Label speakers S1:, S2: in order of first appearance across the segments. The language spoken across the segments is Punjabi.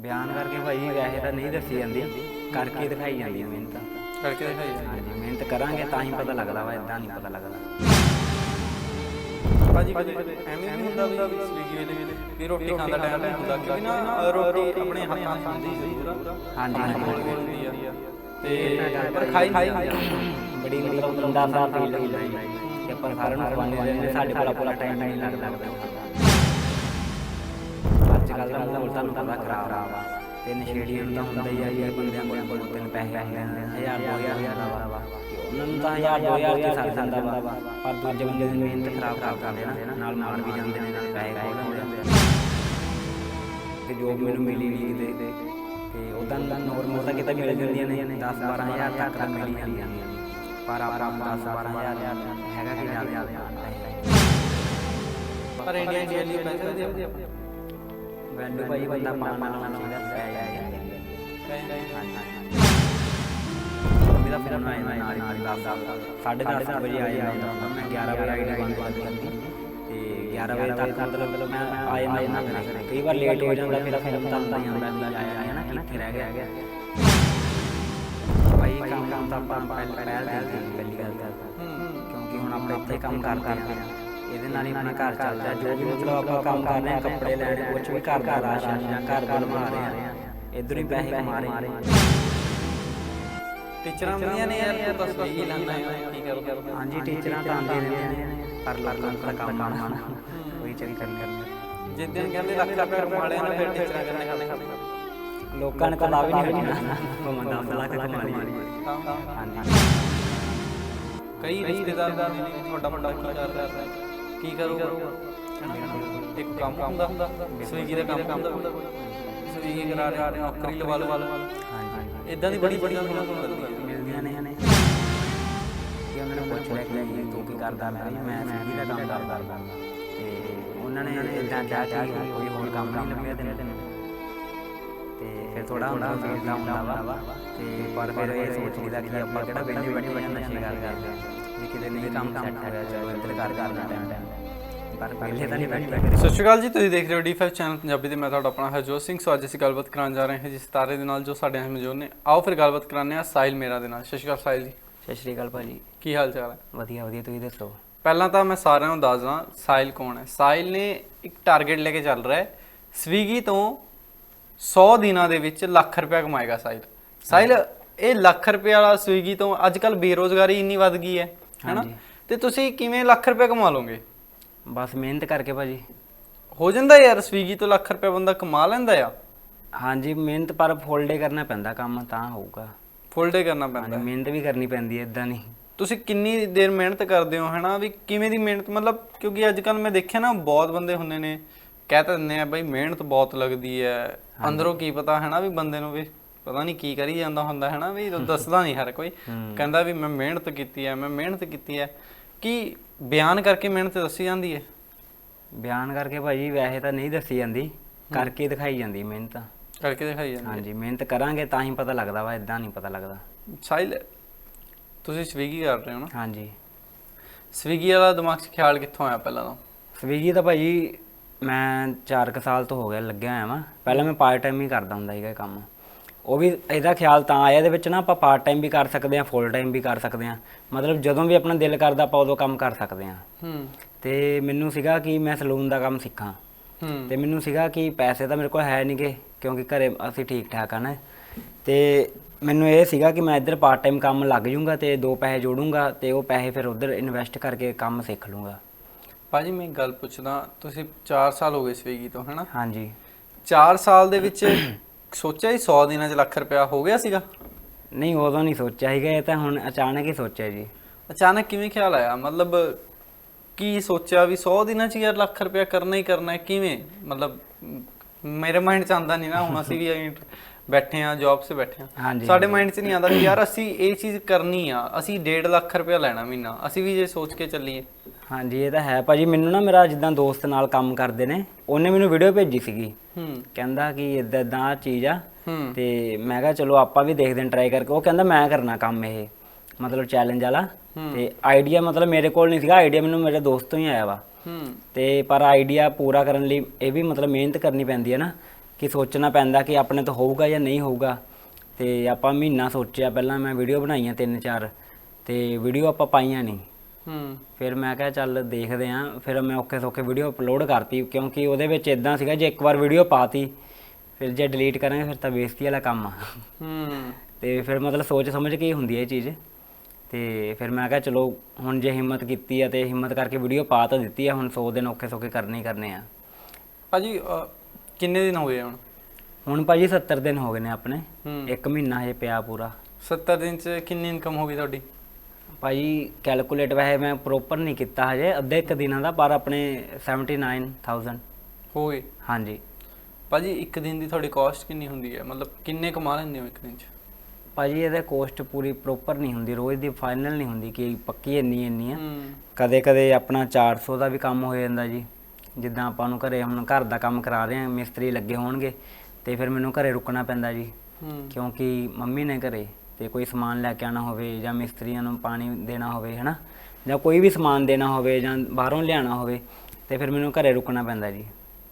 S1: ਬਿਆਨ ਕਰਕੇ ਭਾਈ ਵੈਸੇ ਤਾਂ ਨਹੀਂ ਦੱਸੀ ਜਾਂਦੀ ਕਰਕੇ ਦਿਖਾਈ ਜਾਂਦੀ ਹੈ ਮਿਹਨਤ।
S2: ਕਰਕੇ ਦਿਖਾਈ ਜਾਂਦੀ
S1: ਹਾਂਜੀ ਮਿਹਨਤ ਕਰਾਂਗੇ ਤਾਂ ਹੀ ਪਤਾ ਲੱਗਦਾ ਵਾ ਇਦਾਂ ਨਹੀਂ ਪਤਾ ਲੱਗਦਾ।
S2: ਭਾਜੀ ਕਦੇ ਐਵੇਂ ਨਹੀਂ ਹੁੰਦਾ ਵੀ ਸਵੀਗੀ ਵੇਲੇ ਵੀ ਰੋਟੀ ਖਾਣ ਦਾ ਟਾਈਮ ਨਹੀਂ ਹੁੰਦਾ ਕਿਉਂਕਿ ਨਾ ਰੋਟੀ ਆਪਣੇ ਹੱਥਾਂ ਨਾਲ ਹੁੰਦੀ ਜ਼ਰੂਰ
S1: ਹਾਂਜੀ ਹਾਂਜੀ।
S2: ਹੁੰਦੀ ਆ। ਤੇ ਪਰ ਖਾਈ ਨਹੀਂ ਜਾਂਦੀ
S1: ਬੜੀ ਮਤਲਬ ਬੰਦਾ ਸਾਰਾ ਫੀਲ ਹੁੰਦਾ ਹੈ ਕਿ ਆਪਾਂ ਸਾਰਿਆਂ ਨੂੰ ਖਵਾਉਂਦੇ ਰਹਿੰਦੇ ਸਾਡੇ ਕੋਲ ਪੂਰਾ ਟਾਈਮ ਨਹੀਂ ਲੱਗਦਾ। ਅੱਜ ਕੱਲ੍ਹ ਦਾ ਮਾਹੌਲ ਤੁਹਾਨੂੰ ਪਤਾ ਖਰਾਬ ਆ। ਤੇ ਨਸ਼ੇੜੀਆਂ ਨੂੰ ਤਾਂ ਹੁੰਦਾ ਹੀ ਆ ਜੀ ਬੰਦਿਆਂ ਕੋਲ ਕੋਲ ਤਿੰਨ ਪੈਸੇ ਆਉਂਦੇ ਨੇ, ਹਜ਼ਾਰ, ਦੋ ਹਜ਼ਾਰ ਵਾ। ਉਹਨਾਂ ਨੂੰ ਤਾਂ ਹਜ਼ਾਰ, ਦੋ ਤੇ ਸਰ ਜਾਂਦਾ ਵਾ। ਪਰ ਦੂਜੇ ਬੰਦੇ ਦੀ ਮਿਹਨਤ ਖਰਾਬ ਕਰ ਦਿੰਦੇ ਨਾ, ਨਾਲ ਮਾਰ ਵੀ ਜਾਂਦੇ ਨੇ, ਨਾਲ ਪੈਸੇ ਖੋਹ ਲੈਂਦੇ ਆ ਤੇ ਜੋਬ ਮੈਨੂੰ ਮਿਲੀ ਨਹੀਂ ਕਿਤੇ। ਤੇ ਉਦਾਂ ਨੋਰਮਲ ਤਾਂ ਕਿਤੇ ਮਿਲ ਜਾਂਦੀਆਂ ਨੇ 10 12000 ਤੱਕ ਤਾਂ ਮਿਲ ਜਾਂਦੀਆਂ ਨੇ। ਪਰ ਆਪਾਂ 10 12000 ਹੈਗਾ ਕਿ ਜ਼ਿਆਦਾ
S2: ਪਰ ਇੰਡੀਆ ਦੀ ਪੈਸੇ ਦੀ
S1: ਵੈਲਿਊ ਭਾਈ ਬੰਦਾ ਪਾਣਾ ਲਾਉਣਾ ਚਾਹੀਦਾ ਪੈ ਜਾਂਦੇ ਮੇਰਾ ਆਇਆ ਨਾ ਨਾਲ ਦਸ ਸਾਢੇ 10 ਵਜੇ ਆਇਆ ਹੁੰਦਾ ਮੈਂ 11 ਵਜੇ ਆਈਡੀ ਬੰਦ ਕਰ ਦਿੰਦੀ ਤੇ 11 ਵਜੇ ਤੱਕ ਮਤਲਬ ਮੈਂ ਆ ਜਾਂਦਾ ਨਾ ਘਰੇ ਕਈ ਵਾਰ ਲੇਟ ਹੋ ਜਾਂਦਾ ਫਿਰ ਫਿਲਮ ਤਾਂ ਹੁੰਦਾ ਹੀ ਹੁੰਦਾ ਵੀ ਆਇਆ ਹੈ ਨਾ ਕਿੱਥੇ ਰਹਿ ਗਿਆ ਭਾਈ ਕੰਮ ਕੰਮ ਤਾਂ ਆਪਾਂ ਪਹਿਲ ਪਹਿਲ ਦੇ ਪਹਿਲੀ ਗੱਲ ਤਾਂ ਕਿਉਂਕਿ ਹੁਣ ਆਪਾਂ ਇੱਥੇ ਕੰਮ ਕਰ ਕਰਦੇ ਹਾਂ ਇਹਦੇ ਨਾਲ ਹੀ ਆਪਣਾ ਘਰ ਚੱਲਦਾ ਜੋ ਵੀ ਮਤਲਬ ਆਪਾਂ ਕੰਮ ਕਰ ਰਹੇ ਹਾਂ ਕੱਪੜੇ ਲੈਣੇ ਕੁਝ ਵੀ ਘਰ ਦਾ ਰਾਸ਼ਨ ਜਾਂ ਘਰ ਬਣਵਾ ਰਹੇ ਹਾਂ ਇਧਰ ਹੀ ਪੈਸੇ ਕਮਾ ਰਹੇ ਹਾਂ।
S2: ਟੀਚਰਾਂ ਮਿਲੀਆਂ ਨੇ ਯਾਰ ਤੂੰ ਤਾਂ ਸਵੀਗੀ ਲੈਣਾ ਹੈ। ਕੀ ਕਰ ਕਰ
S1: ਹਾਂਜੀ ਟੀਚਰਾਂ ਤਾਂ ਆਉਂਦੇ ਰਹਿੰਦੇ ਨੇ ਪਰ ਲੋਕਾਂ ਦਾ ਕੰਮ ਆਉਣਾ। ਕੋਈ ਚੱਕਰ ਨਹੀਂ
S2: ਜਿਸ ਦਿਨ ਕਹਿੰਦੇ ਲੱਖ ਰੁਪਏ ਕਮਾ ਲਿਆ ਨਾ ਫਿਰ ਟੀਚਰਾਂ ਕਰਨੇ ਖਾਣੇ
S1: ਲੋਕਾਂ ਨੇ ਤਾਂ ਲਾ ਵੀ ਨਹੀਂ ਹਟਣਾ ਕਮਾਉਂਦਾ ਕੇ ਕਮਾ ਲਈ ਹਾਂਜੀ।
S2: ਕਈ ਰਿਸ਼ਤੇਦਾਰ ਦਾ ਨਹੀਂ ਤੁਹਾਡਾ ਮੁੰਡਾ ਕੀ ਕਰ ਰਿਹਾ ਹੈ? ਕੀ ਕਰੂਗਾ? ਇੱਕ ਕੰਮ ਹੁੰਦਾ, ਸਵੀਗੀ ਦਾ ਕੰਮ ਹੁੰਦਾ ਸਵੀਗੀ ਕਰਾ ਰਿਹਾ, ਨੌਕਰੀ ਲਵਾ ਲਵਾ
S1: ਹਾਂਜੀ
S2: ਇਦਾਂ ਦੀ ਬੜੀ ਬੜੀ ਮਿਲਦੀਆਂ
S1: ਨੇ। ਨੇ। ਕਿ ਉਹਨਾਂ ਨੇ ਪੁੱਛ ਲਿਆ ਕਿ ਤੂੰ ਕੀ ਕਰਦਾ ਮੈਂ ਮੈਂ ਸਵੀਗੀ ਦਾ ਕੰਮ ਕਰਦਾ। ਤੇ ਉਹਨਾਂ ਨੇ ਇਦਾਂ ਕਿਹਾ ਕਿ ਕੋਈ ਹੋਰ ਕੰਮ ਨਹੀਂ ਲੱਭਿਆ ਤੈਨੂੰ। ਤੇ ਫਿਰ ਥੋੜਾ ਹੁੰਦਾ ਫੀਲ ਦਾ ਹੁੰਦਾ ਵਾ। ਤੇ ਪਰ ਫਿਰ ਇਹ ਸੋਚ ਲਈਦਾ ਕਿ ਆਪਾਂ ਕਿਹੜਾ ਵਿਹਲੇ ਬੈਠੇ ਜਾਂ ਨਸ਼ੇ ਕਰਦੇ ਆ ਜੇ ਕਿਤੇ ਨਹੀਂ ਕੰਮ ਸੈੱਟ ਹੋਇਆ ਚਲੋ ਇੱਧਰ ਕਰ ਕਰ ਲੈਂਦੇ ਪਰ ਪਹਿਲੇ ਤਾਂ ਨਹੀਂ ਬੈਠੇ
S2: ਸਤਿ ਸ਼੍ਰੀ ਅਕਾਲ ਜੀ ਤੁਸੀਂ ਦੇਖ ਰਹੇ ਹੋ ਡੀ5 ਚੈਨਲ ਪੰਜਾਬੀ ਤੇ ਮੈਂ ਤੁਹਾਡਾ ਆਪਣਾ ਹਰਜੋਤ ਸਿੰਘ। ਸੋ ਅੱਜ ਅਸੀਂ ਗੱਲਬਾਤ ਕਰਾਂ ਜਾ ਰਹੇ ਹਾਂ ਜਿਸ ਤਾਰੇ ਦੇ ਨਾਲ ਜੋ ਸਾਡੇ ਮੌਜੂਦ ਨੇ। ਆਓ ਫਿਰ ਗੱਲਬਾਤ ਕਰਾਉਂਦੇ ਹਾਂ ਸਾਹਿਲ ਮੇਰਾ ਦੇ ਨਾਲ। ਸਤਿ ਸ਼੍ਰੀ ਅਕਾਲ ਸਾਹਿਲ ਜੀ।
S1: ਸਤਿ ਸ਼੍ਰੀ ਅਕਾਲ ਭਾਜੀ।
S2: ਕੀ ਹਾਲ ਚਾਲ ਹੈ?
S1: ਵਧੀਆ ਵਧੀਆ ਤੁਸੀਂ ਦੱਸੋ?
S2: ਪਹਿਲਾਂ ਤਾਂ ਮੈਂ ਸਾਰਿਆਂ ਨੂੰ ਦੱਸਦਾ ਸਾਹਿਲ ਕੌਣ ਹੈ? ਸਾਹਿਲ ਨੇ ਇੱਕ ਟਾਰਗੇਟ ਲੈ ਕੇ ਚੱਲ ਰਿਹਾ ਹੈ। ਸਵੀਗੀ ਤੋਂ 100 ਦਿਨਾਂ ਦੇ ਵਿੱਚ ਲੱਖ ਰੁਪਇਆ ਕਮਾਏਗਾ ਸਾਹਿਲ। ਸਾਹਿਲ ਇਹ ਲੱਖ ਰੁਪਏ ਵਾਲਾ ਸਵੀਗੀ ਤੋਂ ਅੱਜ ਕੱਲ ਬੇਰੋਜ਼ਗਾਰੀ ਇੰਨੀ ਵੱਧ ਗਈ ਹੈ। ਹੈਨਾ?
S1: ਹਾਂਜੀ।
S2: ਤੇ ਤੁਸੀਂ ਕਿਵੇਂ ਲੱਖ ਰੁਪਏ ਕਮਾ ਲਓਗੇ?
S1: ਬਸ ਮਿਹਨਤ ਕਰਕੇ ਭਾਜੀ।
S2: ਹੋ ਜਾਂਦਾ ਯਾਰ ਸਵੀਗੀ ਤੋਂ ਲੱਖ ਰੁਪਏ ਬੰਦਾ ਕਮਾ ਲੈਂਦਾ ਆ?
S1: ਹਾਂਜੀ ਮਿਹਨਤ ਪਰ ਫੁੱਲ ਡੇ ਕਰਨਾ ਪੈਂਦਾ ਕੰਮ ਤਾਂ ਹੋਊਗਾ।
S2: ਫੁੱਲ ਡੇ ਕਰਨਾ ਪੈਂਦਾ।
S1: ਮਿਹਨਤ ਵੀ ਕਰਨੀ ਪੈਂਦੀ ਹੈ ਇਦਾਂ ਨਹੀਂ।
S2: ਤੁਸੀਂ ਕਿੰਨੀ ਦੇਰ ਮਿਹਨਤ ਕਰਦੇ ਹੋ ਹੈਨਾ? ਵੀ ਕਿਵੇਂ ਦੀ ਮਿਹਨਤ ਮਤਲਬ ਕਿਉਂਕਿ ਅੱਜ ਕੱਲ ਮੈਂ ਦੇਖਿਆ ਨਾ ਬਹੁਤ ਬੰਦੇ ਹੁੰਦੇ ਨੇ ਕਹਿ ਤਾਂ ਦਿੰਦੇ ਆ ਬਈ ਮਿਹਨਤ ਬਹੁਤ ਲੱਗਦੀ ਹੈ। ਅੰਦਰੋਂ ਕੀ ਪਤਾ ਹੈਨਾ? ਵੀ ਬੰਦੇ ਨੂੰ ਵੀ ਪਤਾ ਨਹੀਂ ਕੀ ਕਰੀ ਜਾਂਦਾ ਹੁੰਦਾ ਹੈਨਾ? ਵੀ ਦੱਸਦਾ ਨਹੀਂ ਹਰ ਕੋਈ। ਕਹਿੰਦਾ ਵੀ ਮੈਂ ਮਿਹਨਤ ਕੀਤੀ ਹੈ ਮੈਂ ਮਿਹਨਤ ਕੀਤੀ ਹੈ ਕੀ ਬਿਆਨ ਕਰਕੇ ਮਿਹਨਤ ਦੱਸੀ ਜਾਂਦੀ ਹੈ
S1: ਬਿਆਨ ਕਰਕੇ ਭਾਜੀ ਵੈਸੇ ਤਾਂ ਨਹੀਂ ਦੱਸੀ ਜਾਂਦੀ। ਕਰਕੇ ਦਿਖਾਈ ਜਾਂਦੀ ਮਿਹਨਤ।
S2: ਕਰਕੇ ਦਿਖਾਈ ਜਾਂਦੀ
S1: ਹਾਂਜੀ ਮਿਹਨਤ ਕਰਾਂਗੇ ਤਾਂ ਹੀ ਪਤਾ ਲੱਗਦਾ ਵਾ ਇਦਾਂ ਨਹੀਂ ਪਤਾ ਲੱਗਦਾ।
S2: ਸਾਈਲ ਤੁਸੀਂ ਸਵੀਗੀ ਕਰ ਰਹੇ ਹੋ ਨਾ?
S1: ਹਾਂਜੀ।
S2: ਸਵੀਗੀ ਵਾਲਾ ਦਿਮਾਗ 'ਚ ਖਿਆਲ ਕਿੱਥੋਂ ਆਇਆ ਪਹਿਲਾਂ ਤਾਂ?
S1: ਸਵੀਗੀ ਤਾਂ ਭਾਜੀ ਮੈਂ 4 ਕੁ ਸਾਲ ਤੋਂ ਹੋ ਗਿਆ ਲੱਗਿਆ ਹੋਇਆ ਵਾਂ ਪਹਿਲਾਂ ਮੈਂ ਪਾਰਟ ਟਾਈਮ ਹੀ ਕਰਦਾ ਹੁੰਦਾ ਸੀਗਾ ਇਹ ਕੰਮ। ਉਹ ਵੀ ਇਹਦਾ ਖਿਆਲ ਤਾਂ ਆਇਆ ਇਹਦੇ ਵਿੱਚ ਨਾ ਆਪਾਂ ਪਾਰਟ ਟਾਈਮ ਵੀ ਕਰ ਸਕਦੇ ਹਾਂ ਫੁੱਲ ਟਾਈਮ ਵੀ ਕਰ ਸਕਦੇ ਹਾਂ। ਮਤਲਬ ਜਦੋਂ ਵੀ ਆਪਣਾ ਦਿਲ ਕਰਦਾ ਆਪਾਂ ਉਦੋਂ ਕੰਮ ਕਰ ਸਕਦੇ ਹਾਂ।
S2: ਹੂੰ।
S1: ਤੇ ਮੈਨੂੰ ਸੀਗਾ ਕਿ ਮੈਂ ਸਲੂਨ ਦਾ ਕੰਮ ਸਿੱਖਾਂ।
S2: ਹੂੰ।
S1: ਤੇ ਮੈਨੂੰ ਸੀਗਾ ਕਿ ਪੈਸੇ ਤਾਂ ਮੇਰੇ ਕੋਲ ਹੈ ਨਹੀਂਗੇ ਕਿਉਂਕਿ ਘਰੇ ਅਸੀਂ ਠੀਕ ਠਾਕ ਆ ਨਾ। ਤੇ ਮੈਨੂੰ ਇਹ ਸੀਗਾ ਕਿ ਮੈਂ ਇੱਧਰ ਪਾਰਟ ਟਾਈਮ ਕੰਮ ਲੱਗ ਜਾਊਂਗਾ ਤੇ ਦੋ ਪੈਸੇ ਜੋੜੂੰਗਾ ਤੇ ਉਹ ਪੈਸੇ ਫਿਰ ਉਧਰ ਇਨਵੈਸਟ ਕਰਕੇ ਕੰਮ ਸਿੱਖ ਲੂੰਗਾ।
S2: ਭਾਜੀ ਮੈਂ ਇੱਕ ਗੱਲ ਪੁੱਛਦਾ ਤੁਸੀਂ 4 ਸਾਲ ਹੋ ਗਏ ਸਵੀਗੀ ਤੋਂ ਹੈਨਾ?
S1: ਹਾਂਜੀ।
S2: 4 ਸਾਲ ਦੇ ਵਿੱਚ ਸੋਚਿਆ ਹੀ 100 ਦਿਨਾਂ 'ਚ ਲੱਖ ਰੁਪਇਆ ਹੋ ਗਿਆ ਸੀਗਾ?
S1: ਨਹੀਂ ਉਦੋਂ ਨਹੀਂ ਸੋਚਿਆ ਸੀਗਾ ਇਹ ਤਾਂ ਹੁਣ ਅਚਾਨਕ ਹੀ ਸੋਚਿਆ ਜੀ।
S2: ਅਚਾਨਕ ਕਿਵੇਂ ਖਿਆਲ ਆਇਆ? ਮਤਲਬ ਕੀ ਸੋਚਿਆ ਵੀ 100 ਦਿਨਾਂ 'ਚ ਯਾਰ ਲੱਖ ਰੁਪਇਆ ਕਰਨਾ ਹੀ ਕਰਨਾ ਹੈ? ਕਿਵੇਂ? ਮਤਲਬ ਮੇਰੇ ਮਾਈਂਡ 'ਚ ਆਂਦਾ ਨਹੀਂ ਨਾ ਹੁਣ ਅਸੀਂ ਵੀ ਬੈਠੇ ਆ ਜੌਬ 'ਤੇ ਬੈਠੇ ਆ।
S1: ਹਾਂਜੀ
S2: ਸਾਡੇ ਮਾਈਂਡ 'ਚ ਨਹੀਂ ਆਂਦਾ ਵੀ ਯਾਰ ਅਸੀਂ ਇਹ ਚੀਜ਼ ਕਰਨੀ ਆ ਅਸੀਂ 1.5 ਲੱਖ ਰੁਪਇਆ ਲੈਣਾ ਮਹੀਨਾ ਅਸੀਂ ਵੀ ਜੇ ਸੋਚ ਕੇ ਚੱਲੀਏ।
S1: ਹਾਂਜੀ ਇਹ ਤਾਂ ਹੈ। ਭਾਜੀ ਮੈਨੂੰ ਨਾ ਮੇਰਾ ਜਿੱਦਾਂ ਦੋਸਤ ਨਾਲ ਕੰਮ ਕਰਦੇ ਨੇ ਉਹਨੇ ਮੈਨੂੰ ਵੀਡੀਓ ਭੇਜੀ ਸੀਗੀ।
S2: ਹੂੰ।
S1: ਕਹਿੰਦਾ ਕਿ ਇਦਾਂ ਇਦਾਂ ਆ ਚੀਜ਼ ਆ
S2: ਹੂੰ।
S1: ਤੇ ਮੈਂ ਕਿਹਾ ਚਲੋ ਆਪਾਂ ਵੀ ਦੇਖਦੇ ਹਾਂ ਟਰਾਈ ਕਰਕੇ। ਉਹ ਕਹਿੰਦਾ ਮੈਂ ਕਰਨਾ ਕੰਮ ਇਹ ਮਤਲਬ ਚੈਲੰਜ ਵਾਲਾ। ਤੇ ਆਈਡੀਆ ਮਤਲਬ ਮੇਰੇ ਕੋਲ ਨਹੀਂ ਸੀਗਾ ਆਈਡੀਆ ਮੈਨੂੰ ਮੇਰੇ ਦੋਸਤ ਤੋਂ ਹੀ ਆਇਆ ਵਾ।
S2: ਹੂੰ।
S1: ਤੇ ਪਰ ਆਈਡੀਆ ਪੂਰਾ ਕਰਨ ਲਈ ਇਹ ਵੀ ਮਤਲਬ ਮਿਹਨਤ ਕਰਨੀ ਪੈਂਦੀ ਹੈ ਨਾ। ਕਿ ਸੋਚਣਾ ਪੈਂਦਾ ਕਿ ਆਪਣੇ ਤੋਂ ਹੋਊਗਾ ਜਾਂ ਨਹੀਂ ਹੋਊਗਾ। ਤੇ ਆਪਾਂ ਮਹੀਨਾ ਸੋਚਿਆ ਪਹਿਲਾਂ ਮੈਂ ਵੀਡੀਓ ਬਣਾਈਆਂ ਤਿੰਨ ਚਾਰ ਤੇ ਵੀਡੀਓ ਆਪਾਂ ਪਾਈਆਂ ਨਹੀਂ।
S2: ਹੂੰ।
S1: ਫਿਰ ਮੈਂ ਕਿਹਾ ਚੱਲ ਦੇਖਦੇ ਆਂ ਫਿਰ ਮੈਂ ਔਖੇ ਸੌਖੇ ਵੀਡੀਓ ਅਪਲੋਡ ਕਰਤੀ ਕਿਉਂਕਿ ਉਹਦੇ ਵਿੱਚ ਇਦਾਂ ਸੀਗਾ ਜੇ ਇੱਕ ਵਾਰ ਵੀਡੀਓ ਪਾਤੀ ਫਿਰ ਜੇ ਡਿਲੀਟ ਕਰਾਂਗੇ ਫਿਰ ਤਾਂ ਬੇਇੱਜ਼ਤੀ ਵਾਲਾ ਕੰਮ ਆ।
S2: ਹੂੰ।
S1: ਤੇ ਫਿਰ ਮਤਲਬ ਸੋਚ ਸਮਝ ਕੇ ਹੀ ਹੁੰਦੀ ਹੈ ਇਹ ਚੀਜ਼। ਤੇ ਫਿਰ ਮੈਂ ਕਿਹਾ ਚਲੋ ਹੁਣ ਜੇ ਹਿੰਮਤ ਕੀਤੀ ਆ ਤੇ ਹਿੰਮਤ ਕਰਕੇ ਵੀਡੀਓ ਪਾ ਤਾਂ ਦਿੱਤੀ ਆ ਹੁਣ 100 ਦਿਨ ਔਖੇ ਸੌਖੇ ਕਰਨੇ ਹੀ ਕਰਨੇ ਆ।
S2: ਭਾਜੀ ਕਿੰਨੇ ਦਿਨ ਹੋ ਗਏ ਹੁਣ?
S1: ਹੁਣ ਭਾਜੀ 70 ਦਿਨ ਹੋ ਗਏ ਨੇ ਆਪਣੇ।
S2: ਹੂੰ।
S1: ਇੱਕ ਮਹੀਨਾ ਹਜੇ ਪਿਆ ਪੂਰਾ।
S2: 70 ਦਿਨ ਚ ਕਿੰਨੀ ਇਨਕਮ ਹੋ ਗਈ ਤੁਹਾਡੀ?
S1: ਭਾਜੀ ਕੈਲਕੂਲੇਟ ਵੈਸੇ ਮੈਂ ਪ੍ਰੋਪਰ ਨਹੀਂ ਕੀਤਾ ਹਜੇ ਅੱਧੇ ਇੱਕ ਦਿਨਾਂ ਦਾ ਪਰ ਆਪਣੇ 79000
S2: ਹੋ ਗਈ
S1: ਹਾਂਜੀ।
S2: ਭਾਜੀ ਇੱਕ ਦਿਨ ਦੀ ਤੁਹਾਡੀ ਕਾਸਟ ਕਿੰਨੀ ਹੁੰਦੀ ਹੈ? ਮਤਲਬ ਕਿੰਨੇ ਕਮਾ ਲੈਂਦੇ ਹੋ ਇੱਕ ਦਿਨ ਚ?
S1: ਭਾਜੀ ਇਹਦੇ ਕੋਸਟ ਪੂਰੀ ਪ੍ਰੋਪਰ ਨਹੀਂ ਹੁੰਦੀ ਰੋਜ਼ ਦੀ ਫਾਈਨਲ ਨਹੀਂ ਹੁੰਦੀ ਕਿ ਪੱਕੀ ਇੰਨੀ ਇੰਨੀ ਆ
S2: ਹੂੰ।
S1: ਕਦੇ ਕਦੇ ਆਪਣਾ 400 ਦਾ ਵੀ ਕੰਮ ਹੋ ਜਾਂਦਾ ਜੀ। ਜਿੱਦਾਂ ਆਪਾਂ ਨੂੰ ਘਰੇ ਹੁਣ ਘਰ ਦਾ ਕੰਮ ਕਰਾ ਰਹੇ ਆ ਮਿਸਤਰੀ ਲੱਗੇ ਹੋਣਗੇ ਤੇ ਫਿਰ ਮੈਨੂੰ ਘਰੇ ਰੁਕਣਾ ਪੈਂਦਾ ਜੀ। ਕਿਉਂਕਿ ਮੰਮੀ ਨੇ ਘਰੇ ਤੇ ਕੋਈ ਸਮਾਨ ਲੈ ਕੇ ਆਣਾ ਹੋਵੇ ਜਾਂ ਮਿਸਤਰੀਆਂ ਨੂੰ ਪਾਣੀ ਦੇਣਾ ਹੋਵੇ ਹਨਾ? ਜਾਂ ਕੋਈ ਵੀ ਸਮਾਨ ਦੇਣਾ ਹੋਵੇ ਜਾਂ ਬਾਹਰੋਂ ਲਿਆਣਾ ਹੋਵੇ ਤੇ ਫਿਰ ਮੈਨੂੰ ਘਰੇ ਰੁਕਣਾ ਪੈਂਦਾ ਜੀ।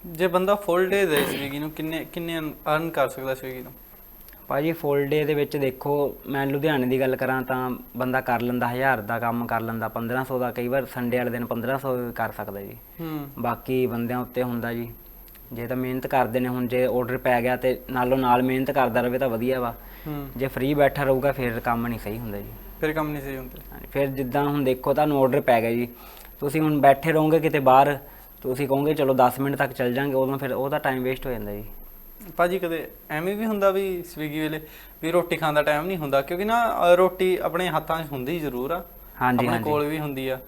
S2: ਜੇ ਬੰਦਾ ਫੁੱਲ ਡੇ ਦੇ ਸਵੀਗੀ ਨੂੰ ਕਿੰਨੇ ਕਿੰਨੇ ਅਰਨ ਕਰ ਸਕਦਾ ਸਵੀਗੀ ਤੋਂ
S1: ਭਾਜੀ ਫੁੱਲ ਡੇ ਦੇ ਵਿੱਚ ਦੇਖੋ ਮੈਂ ਲੁਧਿਆਣੇ ਦੀ ਗੱਲ ਕਰਾਂ ਤਾਂ ਬੰਦਾ ਕਰ ਲੈਂਦਾ 1000 ਦਾ ਕੰਮ ਕਰ ਲੈਂਦਾ 1500 ਦਾ ਕਈ ਵਾਰ ਸੰਡੇ ਵਾਲੇ ਦਿਨ 1500 ਵੀ ਕਰ ਸਕਦਾ ਜੀ।
S2: ਹੂੰ।
S1: ਬਾਕੀ ਬੰਦਿਆਂ ਉੱਤੇ ਹੁੰਦਾ ਜੀ। ਜੇ ਤਾਂ ਮਿਹਨਤ ਕਰਦੇ ਨੇ ਹੁਣ ਜੇ ਆਰਡਰ ਪੈ ਗਿਆ ਤੇ ਨਾਲੋਂ ਨਾਲ ਮਿਹਨਤ ਕਰਦਾ ਰਵੇ ਤਾਂ ਵਧੀਆ ਵਾ।
S2: ਹੂੰ।
S1: ਜੇ ਫ੍ਰੀ ਬੈਠਾ ਰਹੂਗਾ ਫਿਰ ਕੰਮ ਨਹੀਂ ਸਹੀ ਹੁੰਦਾ ਜੀ।
S2: ਫਿਰ ਕੰਮ ਨਹੀਂ ਸਹੀ ਹੁੰਦੇ।
S1: ਹਾਂਜੀ, ਫਿਰ ਜਿੱਦਾਂ ਹੁਣ ਦੇਖੋ ਤੁਹਾਨੂੰ ਆਰਡਰ ਪੈ ਗਿਆ ਜੀ। ਤੁਸੀਂ ਹੁਣ ਬੈਠੇ ਰਹੋਗੇ ਕਿਤੇ ਬਾਹਰ ਤੁਸੀਂ ਕਹੋਗੇ ਚਲੋ 10 ਮਿੰਟ ਤੱਕ ਚੱਲ ਜਾਾਂਗੇ ਉਦੋਂ ਫਿਰ ਉਹਦਾ ਟਾਈਮ ਵੇਸਟ ਹੋ ਜਾਂਦਾ ਜੀ।
S2: ਭਾਜੀ ਕਦੇ ਐਵੇਂ ਵੀ ਹੁੰਦਾ ਵੀ ਸਵੀਗੀ ਵੇਲੇ ਵੀ ਰੋਟੀ ਖਾਣ ਦਾ ਟਾਈਮ ਨਹੀਂ ਹੁੰਦਾ? ਕਿਉਂਕਿ ਨਾ ਰੋਟੀ ਆਪਣੇ ਹੱਥਾਂ 'ਚ ਹੁੰਦੀ ਜ਼ਰੂਰ ਆ।
S1: ਹਾਂਜੀ
S2: ਆਪਣੇ
S1: ਹਾਂਜੀ।
S2: ਕੋਲ ਵੀ ਹੁੰਦੀ ਆ।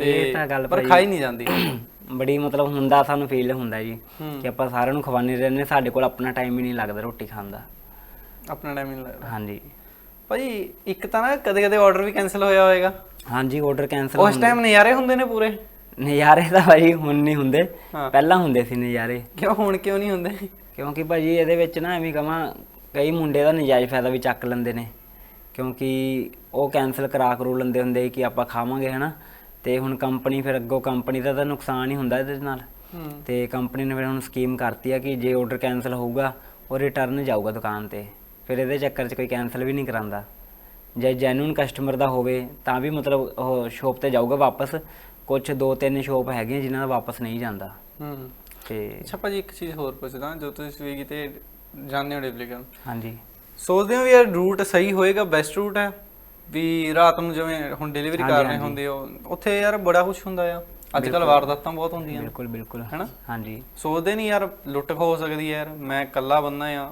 S1: ਇਹ ਤਾਂ ਗੱਲ
S2: ਪਰ
S1: ਭਾਜੀ-
S2: ਖਾਈ ਨਹੀਂ ਜਾਂਦੀ।
S1: ਬੜੀ ਮਤਲਬ ਹੁੰਦਾ ਸਾਨੂੰ ਫੀਲ ਹੁੰਦਾ ਜੀ ਕਿ ਆਪਾਂ ਸਾਰਿਆਂ ਨੂੰ ਖਵਾਨੇ ਰਹਿੰਦੇ ਸਾਡੇ ਕੋਲ ਆਪਣਾ ਟਾਈਮ ਹੀ ਨਹੀਂ ਲੱਗਦਾ ਰੋਟੀ ਖਾਣ ਦਾ।
S2: ਆਪਣਾ ਟਾਈਮ ਨਹੀਂ ਲੱਗਦਾ।
S1: ਹਾਂਜੀ।
S2: ਭਾਜੀ ਇੱਕ ਤਾਂ ਨਾ ਕਦੇ ਕਦੇ ਆਰਡਰ ਵੀ ਕੈਨਸਲ ਹੋਇਆ ਹੋਵੇਗਾ
S1: ਹਾਂਜੀ ਆਰਡਰ ਕੈਨਸਲ
S2: ਉਸ ਟਾਈਮ ਨਜ਼ਾਰੇ ਹੁੰਦੇ ਨੇ ਪੂਰੇ?
S1: ਨਜ਼ਾਰੇ ਤਾਂ ਭਾਜੀ ਹੁਣ ਨਹੀਂ ਹੁੰਦੇ।
S2: ਹਾਂ।
S1: ਪਹਿਲਾਂ ਹੁੰਦੇ ਸੀ ਨਜ਼ਾਰੇ।
S2: ਕਿਉਂ ਹੁਣ ਕਿਉਂ ਨਹੀਂ ਹੁੰਦੇ?
S1: ਕਿਉਂਕਿ ਭਾਜੀ ਇਹਦੇ ਵਿੱਚ ਨਾ ਐਵੇਂ ਕਹਾਂ ਕਈ ਮੁੰਡੇ ਦਾ ਨਜਾਇਜ਼ ਫਾਇਦਾ ਵੀ ਚੱਕ ਲੈਂਦੇ ਨੇ। ਕਿਉਂਕਿ ਉਹ ਕੈਨਸਲ ਕਰਾ ਕਰੂ ਲੈਂਦੇ ਹੁੰਦੇ ਕਿ ਆਪਾਂ ਖਾਵਾਂਗੇ ਹਨਾ? ਤੇ ਹੁਣ ਕੰਪਨੀ ਫਿਰ ਅੱਗੋਂ ਕੰਪਨੀ ਦਾ ਤਾਂ ਨੁਕਸਾਨ ਹੀ ਹੁੰਦਾ ਇਹਦੇ ਨਾਲ। ਤੇ ਕੰਪਨੀ ਨੇ ਫਿਰ ਹੁਣ ਸਕੀਮ ਕਰਤੀ ਆ ਕਿ ਜੇ ਆਰਡਰ ਕੈਨਸਲ ਹੋਊਗਾ ਉਹ ਰਿਟਰਨ ਜਾਊਗਾ ਦੁਕਾਨ ਤੇ। ਫਿਰ ਇਹਦੇ ਚੱਕਰ 'ਚ ਕੋਈ ਕੈਨਸਲ ਵੀ ਨਹੀਂ ਕਰਾਂਦਾ। ਜੇ ਜੈਨੂਨ ਕਸਟਮਰ ਦਾ ਹੋਵੇ ਤਾਂ ਵੀ ਮਤਲਬ ਉਹ ਸ਼ੋਪ ਤੇ ਜਾਊਗਾ ਵਾਪਸ। ਕੁਝ ਦੋ ਤਿੰਨ ਸ਼ੋਪ ਹੈਗੀਆਂ ਜਿਨ੍ਹਾਂ ਦਾ ਵਾਪਸ ਨਹੀਂ ਜਾਂਦਾ।
S2: ਹੂੰ।
S1: ਤੇ
S2: ਅੱਛਾ ਭਾਜੀ ਇੱਕ ਚੀਜ਼ ਹੋਰ ਪੁੱਛਦਾ ਜੋ ਤੁਸੀਂ ਸਵੀਗੀ ਤੇ ਜਾਣਦੇ ਹੋ ਕਰਨ
S1: ਹਾਂਜੀ।
S2: ਸੋਚਦੇ ਹੋ ਵੀ ਯਾਰ ਰੂਟ ਸਹੀ ਹੋਏਗਾ ਬੈਸਟ ਰੂਟ ਹੈ? ਵੀ ਰਾਤ ਨੂੰ ਜਿਵੇਂ ਹੁਣ ਡਿਲੀਵਰੀ ਕਰ ਰਹੇ। ਹੁੰਦੇ ਹੋ ਉੱਥੇ ਯਾਰ ਬੜਾ ਕੁਝ ਹੁੰਦਾ ਆ। ਅੱਜ ਕੱਲ ਵਾਰਦਾਤਾਂ ਬਹੁਤ ਹੁੰਦੀਆਂ।
S1: ਬਿਲਕੁਲ ਬਿਲਕੁਲ।
S2: ਹੈਨਾ?
S1: ਹਾਂਜੀ।
S2: ਸੋਚਦੇ ਨਹੀਂ ਯਾਰ ਲੁੱਟ ਖੋ ਹੋ ਸਕਦੀ ਯਾਰ ਮੈਂ ਇਕੱਲਾ ਬੰਦਾ ਆ।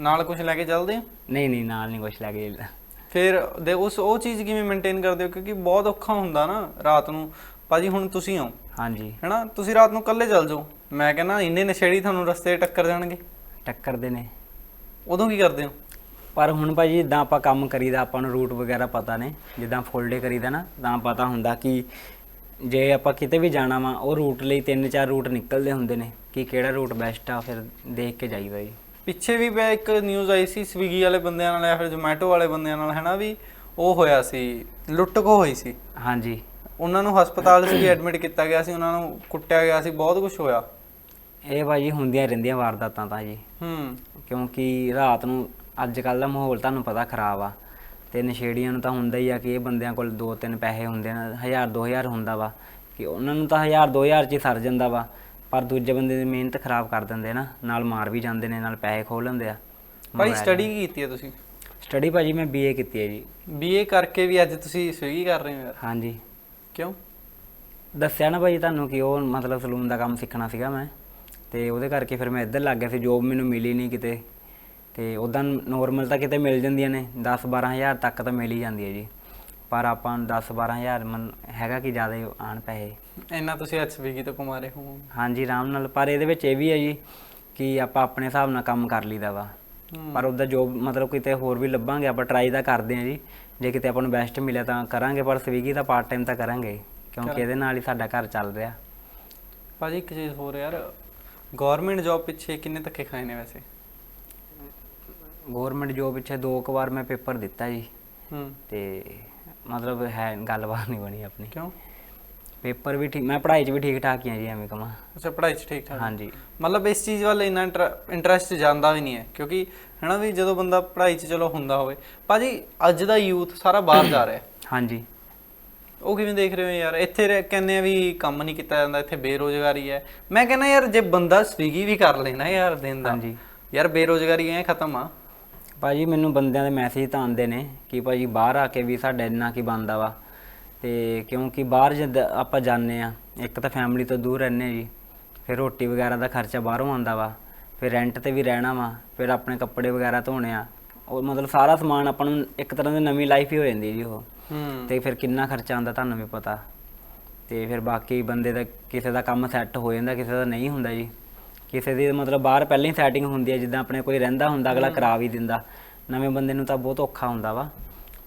S2: ਨਾਲ ਕੁਝ ਲੈ ਕੇ ਚੱਲਦੇ ਆ?
S1: ਨਹੀਂ ਨਹੀਂ ਨਾਲ ਨਹੀਂ ਕੁਛ ਲੈ ਕੇ।
S2: ਫਿਰ ਦੇ ਉਸ ਉਹ ਚੀਜ਼ ਕਿਵੇਂ ਮੇਨਟੇਨ ਕਰਦੇ ਹੋ? ਕਿਉਂਕਿ ਬਹੁਤ ਔਖਾ ਹੁੰਦਾ ਨਾ ਰਾਤ ਨੂੰ। ਭਾਜੀ ਹੁਣ ਤੁਸੀਂ ਹੋ
S1: ਹਾਂਜੀ।
S2: ਹੈਨਾ? ਤੁਸੀਂ ਰਾਤ ਨੂੰ ਇਕੱਲੇ ਚੱਲ ਜਾਓ। ਮੈਂ ਕਹਿੰਦਾ ਇੰਨੇ ਨਸ਼ੇੜੀ ਤੁਹਾਨੂੰ ਰਸਤੇ 'ਚ ਟੱਕਰ ਜਾਣਗੇ।
S1: ਟੱਕਰ ਦੇ ਨੇ।
S2: ਉਦੋਂ ਕੀ ਕਰਦੇ ਹੋ?
S1: ਪਰ ਹੁਣ ਭਾਜੀ ਜਿੱਦਾਂ ਆਪਾਂ ਕੰਮ ਕਰੀਦਾ ਆਪਾਂ ਨੂੰ ਰੂਟ ਵਗੈਰਾ ਪਤਾ ਨੇ। ਜਿੱਦਾਂ ਫੁੱਲ ਡੇ ਕਰੀਦਾ ਨਾ ਤਾਂ ਪਤਾ ਹੁੰਦਾ ਕਿ ਜੇ ਆਪਾਂ ਕਿਤੇ ਵੀ ਜਾਣਾ ਵਾ ਉਹ ਰੂਟ ਲਈ ਤਿੰਨ ਚਾਰ ਰੂਟ ਨਿਕਲਦੇ ਹੁੰਦੇ ਨੇ। ਕਿ ਕਿਹੜਾ ਰੂਟ ਬੈਸਟ ਆ ਫਿਰ ਦੇਖ ਕੇ ਜਾਈਦਾ ਜੀ।
S2: ਪਿੱਛੇ ਵੀ ਮੈਂ ਇੱਕ ਨਿਊਜ਼ ਆਈ ਸੀ ਸਵੀਗੀ ਵਾਲੇ ਬੰਦਿਆਂ ਨਾਲ ਜਾਂ ਫਿਰ ਜ਼ੋਮੈਟੋ ਵਾਲੇ ਬੰਦਿਆਂ ਨਾਲ ਹੈਨਾ ਵੀ ਉਹ ਹੋਇਆ ਸੀ ਲੁੱਟ ਖੋ ਹੋਈ ਸੀ।
S1: ਹਾਂਜੀ।
S2: ਉਹਨਾਂ ਨੂੰ ਹਸਪਤਾਲ 'ਚ ਵੀ ਐਡਮਿਟ ਕੀਤਾ ਗਿਆ ਸੀ ਉਹਨਾਂ ਨੂੰ ਕੁੱਟਿਆ ਗਿਆ ਸੀ ਬਹੁਤ ਕੁਝ ਹੋਇਆ।
S1: ਇਹ ਭਾਜੀ ਹੁੰਦੀਆਂ ਰਹਿੰਦੀਆਂ ਵਾਰਦਾਤਾਂ ਤਾਂ ਜੀ।
S2: ਹੂੰ।
S1: ਕਿਉਂਕਿ ਰਾਤ ਨੂੰ ਅੱਜ ਕੱਲ ਦਾ ਮਾਹੌਲ ਤੁਹਾਨੂੰ ਪਤਾ ਖਰਾਬ ਆ। ਤੇ ਨਸ਼ੇੜੀਆਂ ਨੂੰ ਤਾਂ ਹੁੰਦਾ ਹੀ ਆ ਕਿ ਇਹ ਬੰਦਿਆਂ ਕੋਲ ਦੋ ਤਿੰਨ ਪੈਸੇ ਹੁੰਦੇ ਨੇ 1000 2000 ਹੁੰਦਾ ਵਾ। ਕਿ ਉਹਨਾਂ ਨੂੰ ਤਾਂ 1000 2000 ਚ ਹੀ ਸਰ ਜਾਂਦਾ ਵਾ। ਪਰ ਦੂਜੇ ਬੰਦੇ ਦੀ ਮਿਹਨਤ ਖਰਾਬ ਕਰ ਦਿੰਦੇ ਨਾ ਨਾਲ ਮਾਰ ਵੀ ਜਾਂਦੇ ਨੇ ਨਾਲ ਪੈਸੇ ਖੋਹ ਲੈਂਦੇ ਆ।
S2: ਭਾਈ ਸਟੱਡੀ ਕੀ ਕੀਤੀ ਹੈ ਤੁਸੀਂ?
S1: ਸਟੱਡੀ ਭਾਜੀ ਮੈਂ ਬੀਏ ਕੀਤੀ ਹੈ ਜੀ।
S2: ਬੀਏ ਕਰਕੇ ਵੀ ਅੱਜ ਤੁਸੀਂ ਸਵੀਗੀ ਕਰ ਰਹੇ ਹੋ ਯਾਰ।
S1: ਹਾਂਜੀ।
S2: ਕਿਉਂ?
S1: ਦੱਸਿਆ ਨਾ ਭਾਜੀ ਤੁਹਾਨੂੰ ਕਿ ਉਹ ਮਤਲਬ ਸਲੂਨ ਦਾ ਕੰਮ ਸਿੱਖਣਾ ਸੀਗਾ ਮੈਂ। ਤੇ ਉਹਦੇ ਕਰਕੇ ਫਿਰ ਮੈਂ ਇੱਧਰ ਲੱਗ ਗਿਆ ਸੀ ਜੋਬ ਮੈਨੂੰ ਮਿਲੀ ਨਹੀਂ ਕਿਤੇ। ਤੇ ਉਦਾਂ ਨੋਰਮਲ ਤਾਂ ਕਿਤੇ ਮਿਲ ਜਾਂਦੀਆਂ ਨੇ 10 12000 ਤੱਕ ਤਾਂ ਮਿਲ ਹੀ ਜਾਂਦੀ ਹੈ ਜੀ। ਪਰ ਆਪਾਂ ਨੂੰ 10 12000 ਮਨ ਹੈਗਾ ਕਿ ਜ਼ਿਆਦਾ ਹੀ ਆਣ ਪੈਸੇ।
S2: ਇੰਨਾ ਤੁਸੀਂ ਸਵੀਗੀ ਤੋਂ ਕਮਾ ਰਹੇ ਹੋ?
S1: ਹਾਂਜੀ ਆਰਾਮ ਨਾਲ। ਪਰ ਇਹਦੇ ਵਿੱਚ ਇਹ ਵੀ ਹੈ ਜੀ ਕਿ ਆਪਾਂ ਆਪਣੇ ਹਿਸਾਬ ਨਾਲ ਕੰਮ ਕਰ ਲਈਦਾ ਵਾ। ਪਰ ਉਹਦਾ ਜੋਬ ਮਤਲਬ ਕਿਤੇ ਹੋਰ ਵੀ ਲੱਭਾਂਗੇ ਆਪਾਂ ਟਰਾਈ ਤਾਂ ਕਰਦੇ ਹਾਂ ਜੀ। ਜੇ ਕਿਤੇ ਆਪਾਂ ਨੂੰ ਬੈਸਟ ਮਿਲਿਆ ਤਾਂ ਕਰਾਂਗੇ ਪਰ ਸਵੀਗੀ ਦਾ ਪਾਰਟ ਟਾਈਮ ਤਾਂ ਕਰਾਂਗੇ ਕਿਉਂਕਿ ਇਹਦੇ ਨਾਲ ਹੀ ਸਾਡਾ ਘਰ ਚੱਲ ਰਿਹਾ।
S2: ਭਾਜੀ ਇੱਕ ਚੀਜ਼ ਹੋਰ ਯਾਰ ਗਵਰਨਮੈਂਟ ਜੌਬ ਪਿੱਛੇ ਕਿੰਨੇ ਧੱਕੇ ਖਾਏ ਨੇ ਵੈਸੇ?
S1: ਗਵਰਨਮੈਂਟ ਜੋਬ ਪਿੱਛੇ ਦੋ ਕੁ ਵਾਰ ਮੈਂ ਪੇਪਰ ਦਿੱਤਾ ਜੀ।
S2: ਹੂੰ।
S1: ਤੇ ਮਤਲਬ ਹੈ ਗੱਲਬਾਤ ਨਹੀਂ ਬਣੀ ਆਪਣੀ।
S2: ਕਿਉਂ?
S1: ਪੇਪਰ ਵੀ ਠੀਕ ਮੈਂ ਪੜ੍ਹਾਈ 'ਚ ਵੀ ਠੀਕ ਠਾਕ ਹੀ ਆ ਜੀ ਐਵੇਂ ਕਮਾ
S2: ਅੱਛਾ ਪੜ੍ਹਾਈ 'ਚ ਠੀਕ ਠਾਕ
S1: ਹਾਂਜੀ।
S2: ਮਤਲਬ ਇਸ ਚੀਜ਼ ਵੱਲ ਇੰਨਾ ਇੰਟਰਸਟ ਜਾਂਦਾ ਵੀ ਨਹੀਂ ਹੈ ਕਿਉਂਕਿ ਹਨਾ ਵੀ ਜਦੋਂ ਬੰਦਾ ਪੜ੍ਹਾਈ 'ਚ ਚਲੋ ਹੁੰਦਾ ਹੋਵੇ। ਭਾਜੀ ਅੱਜ ਦਾ ਯੂਥ ਸਾਰਾ ਬਾਹਰ ਜਾ ਰਿਹਾ
S1: ਹਾਂਜੀ।
S2: ਉਹ ਕਿਵੇਂ ਦੇਖ ਰਹੇ ਹੋ ਯਾਰ? ਇੱਥੇ ਕਹਿੰਦੇ ਆ ਵੀ ਕੰਮ ਨਹੀਂ ਕੀਤਾ ਜਾਂਦਾ ਇੱਥੇ ਬੇਰੋਜ਼ਗਾਰੀ ਹੈ। ਮੈਂ ਕਹਿੰਦਾ ਯਾਰ ਜੇ ਬੰਦਾ ਸਵੀਗੀ ਵੀ ਕਰ ਲੈਣਾ ਯਾਰ ਦਿਨ ਦਾ।
S1: ਹਾਂਜੀ।
S2: ਯਾਰ ਬੇਰੋਜ਼ਗਾਰੀ ਐ ਖਤਮ ਆ।
S1: ਭਾਜੀ ਮੈਨੂੰ ਬੰਦਿਆਂ ਦੇ ਮੈਸੇਜ ਤਾਂ ਆਉਂਦੇ ਨੇ ਕਿ ਭਾਜੀ ਬਾਹਰ ਆ ਕੇ ਵੀ ਸਾਡਾ ਇੰਨਾ ਕੀ ਬਣਦਾ ਵਾ। ਤੇ ਕਿਉਂਕਿ ਬਾਹਰ ਜਦ ਆਪਾਂ ਜਾਂਦੇ ਆ ਇੱਕ ਤਾਂ ਫੈਮਿਲੀ ਤੋਂ ਦੂਰ ਰਹਿੰਦੇ ਜੀ ਫਿਰ ਰੋਟੀ ਵਗੈਰਾ ਦਾ ਖਰਚਾ ਬਾਹਰੋਂ ਆਉਂਦਾ ਵਾ। ਫਿਰ ਰੈਂਟ ਤੇ ਵੀ ਰਹਿਣਾ ਵਾ ਫਿਰ ਆਪਣੇ ਕੱਪੜੇ ਵਗੈਰਾ ਧੋਣੇ ਆ। ਉਹ ਮਤਲਬ ਸਾਰਾ ਸਮਾਨ ਆਪਾਂ ਨੂੰ ਇੱਕ ਤਰ੍ਹਾਂ ਦੀ ਨਵੀਂ ਲਾਈਫ ਹੀ ਹੋ ਜਾਂਦੀ ਜੀ ਉਹ। ਤੇ ਫਿਰ ਕਿੰਨਾ ਖਰਚਾ ਆਉਂਦਾ ਤੁਹਾਨੂੰ ਵੀ ਪਤਾ। ਤੇ ਫਿਰ ਬਾਕੀ ਬੰਦੇ ਦਾ ਕਿਸੇ ਦਾ ਕੰਮ ਸੈੱਟ ਹੋ ਜਾਂਦਾ ਕਿਸੇ ਦਾ ਨਹੀਂ ਹੁੰਦਾ ਜੀ। ਕਿਸੇ ਦੀ ਮਤਲਬ ਬਾਹਰ ਪਹਿਲਾਂ ਹੀ ਸੈਟਿੰਗ ਹੁੰਦੀ ਹੈ ਜਿੱਦਾਂ ਆਪਣੇ ਕੋਈ ਰਹਿੰਦਾ ਹੁੰਦਾ ਅਗਲਾ ਕਰਾ ਵੀ ਦਿੰਦਾ। ਨਵੇਂ ਬੰਦੇ ਨੂੰ ਤਾਂ ਬਹੁਤ ਔਖਾ ਹੁੰਦਾ ਵਾ।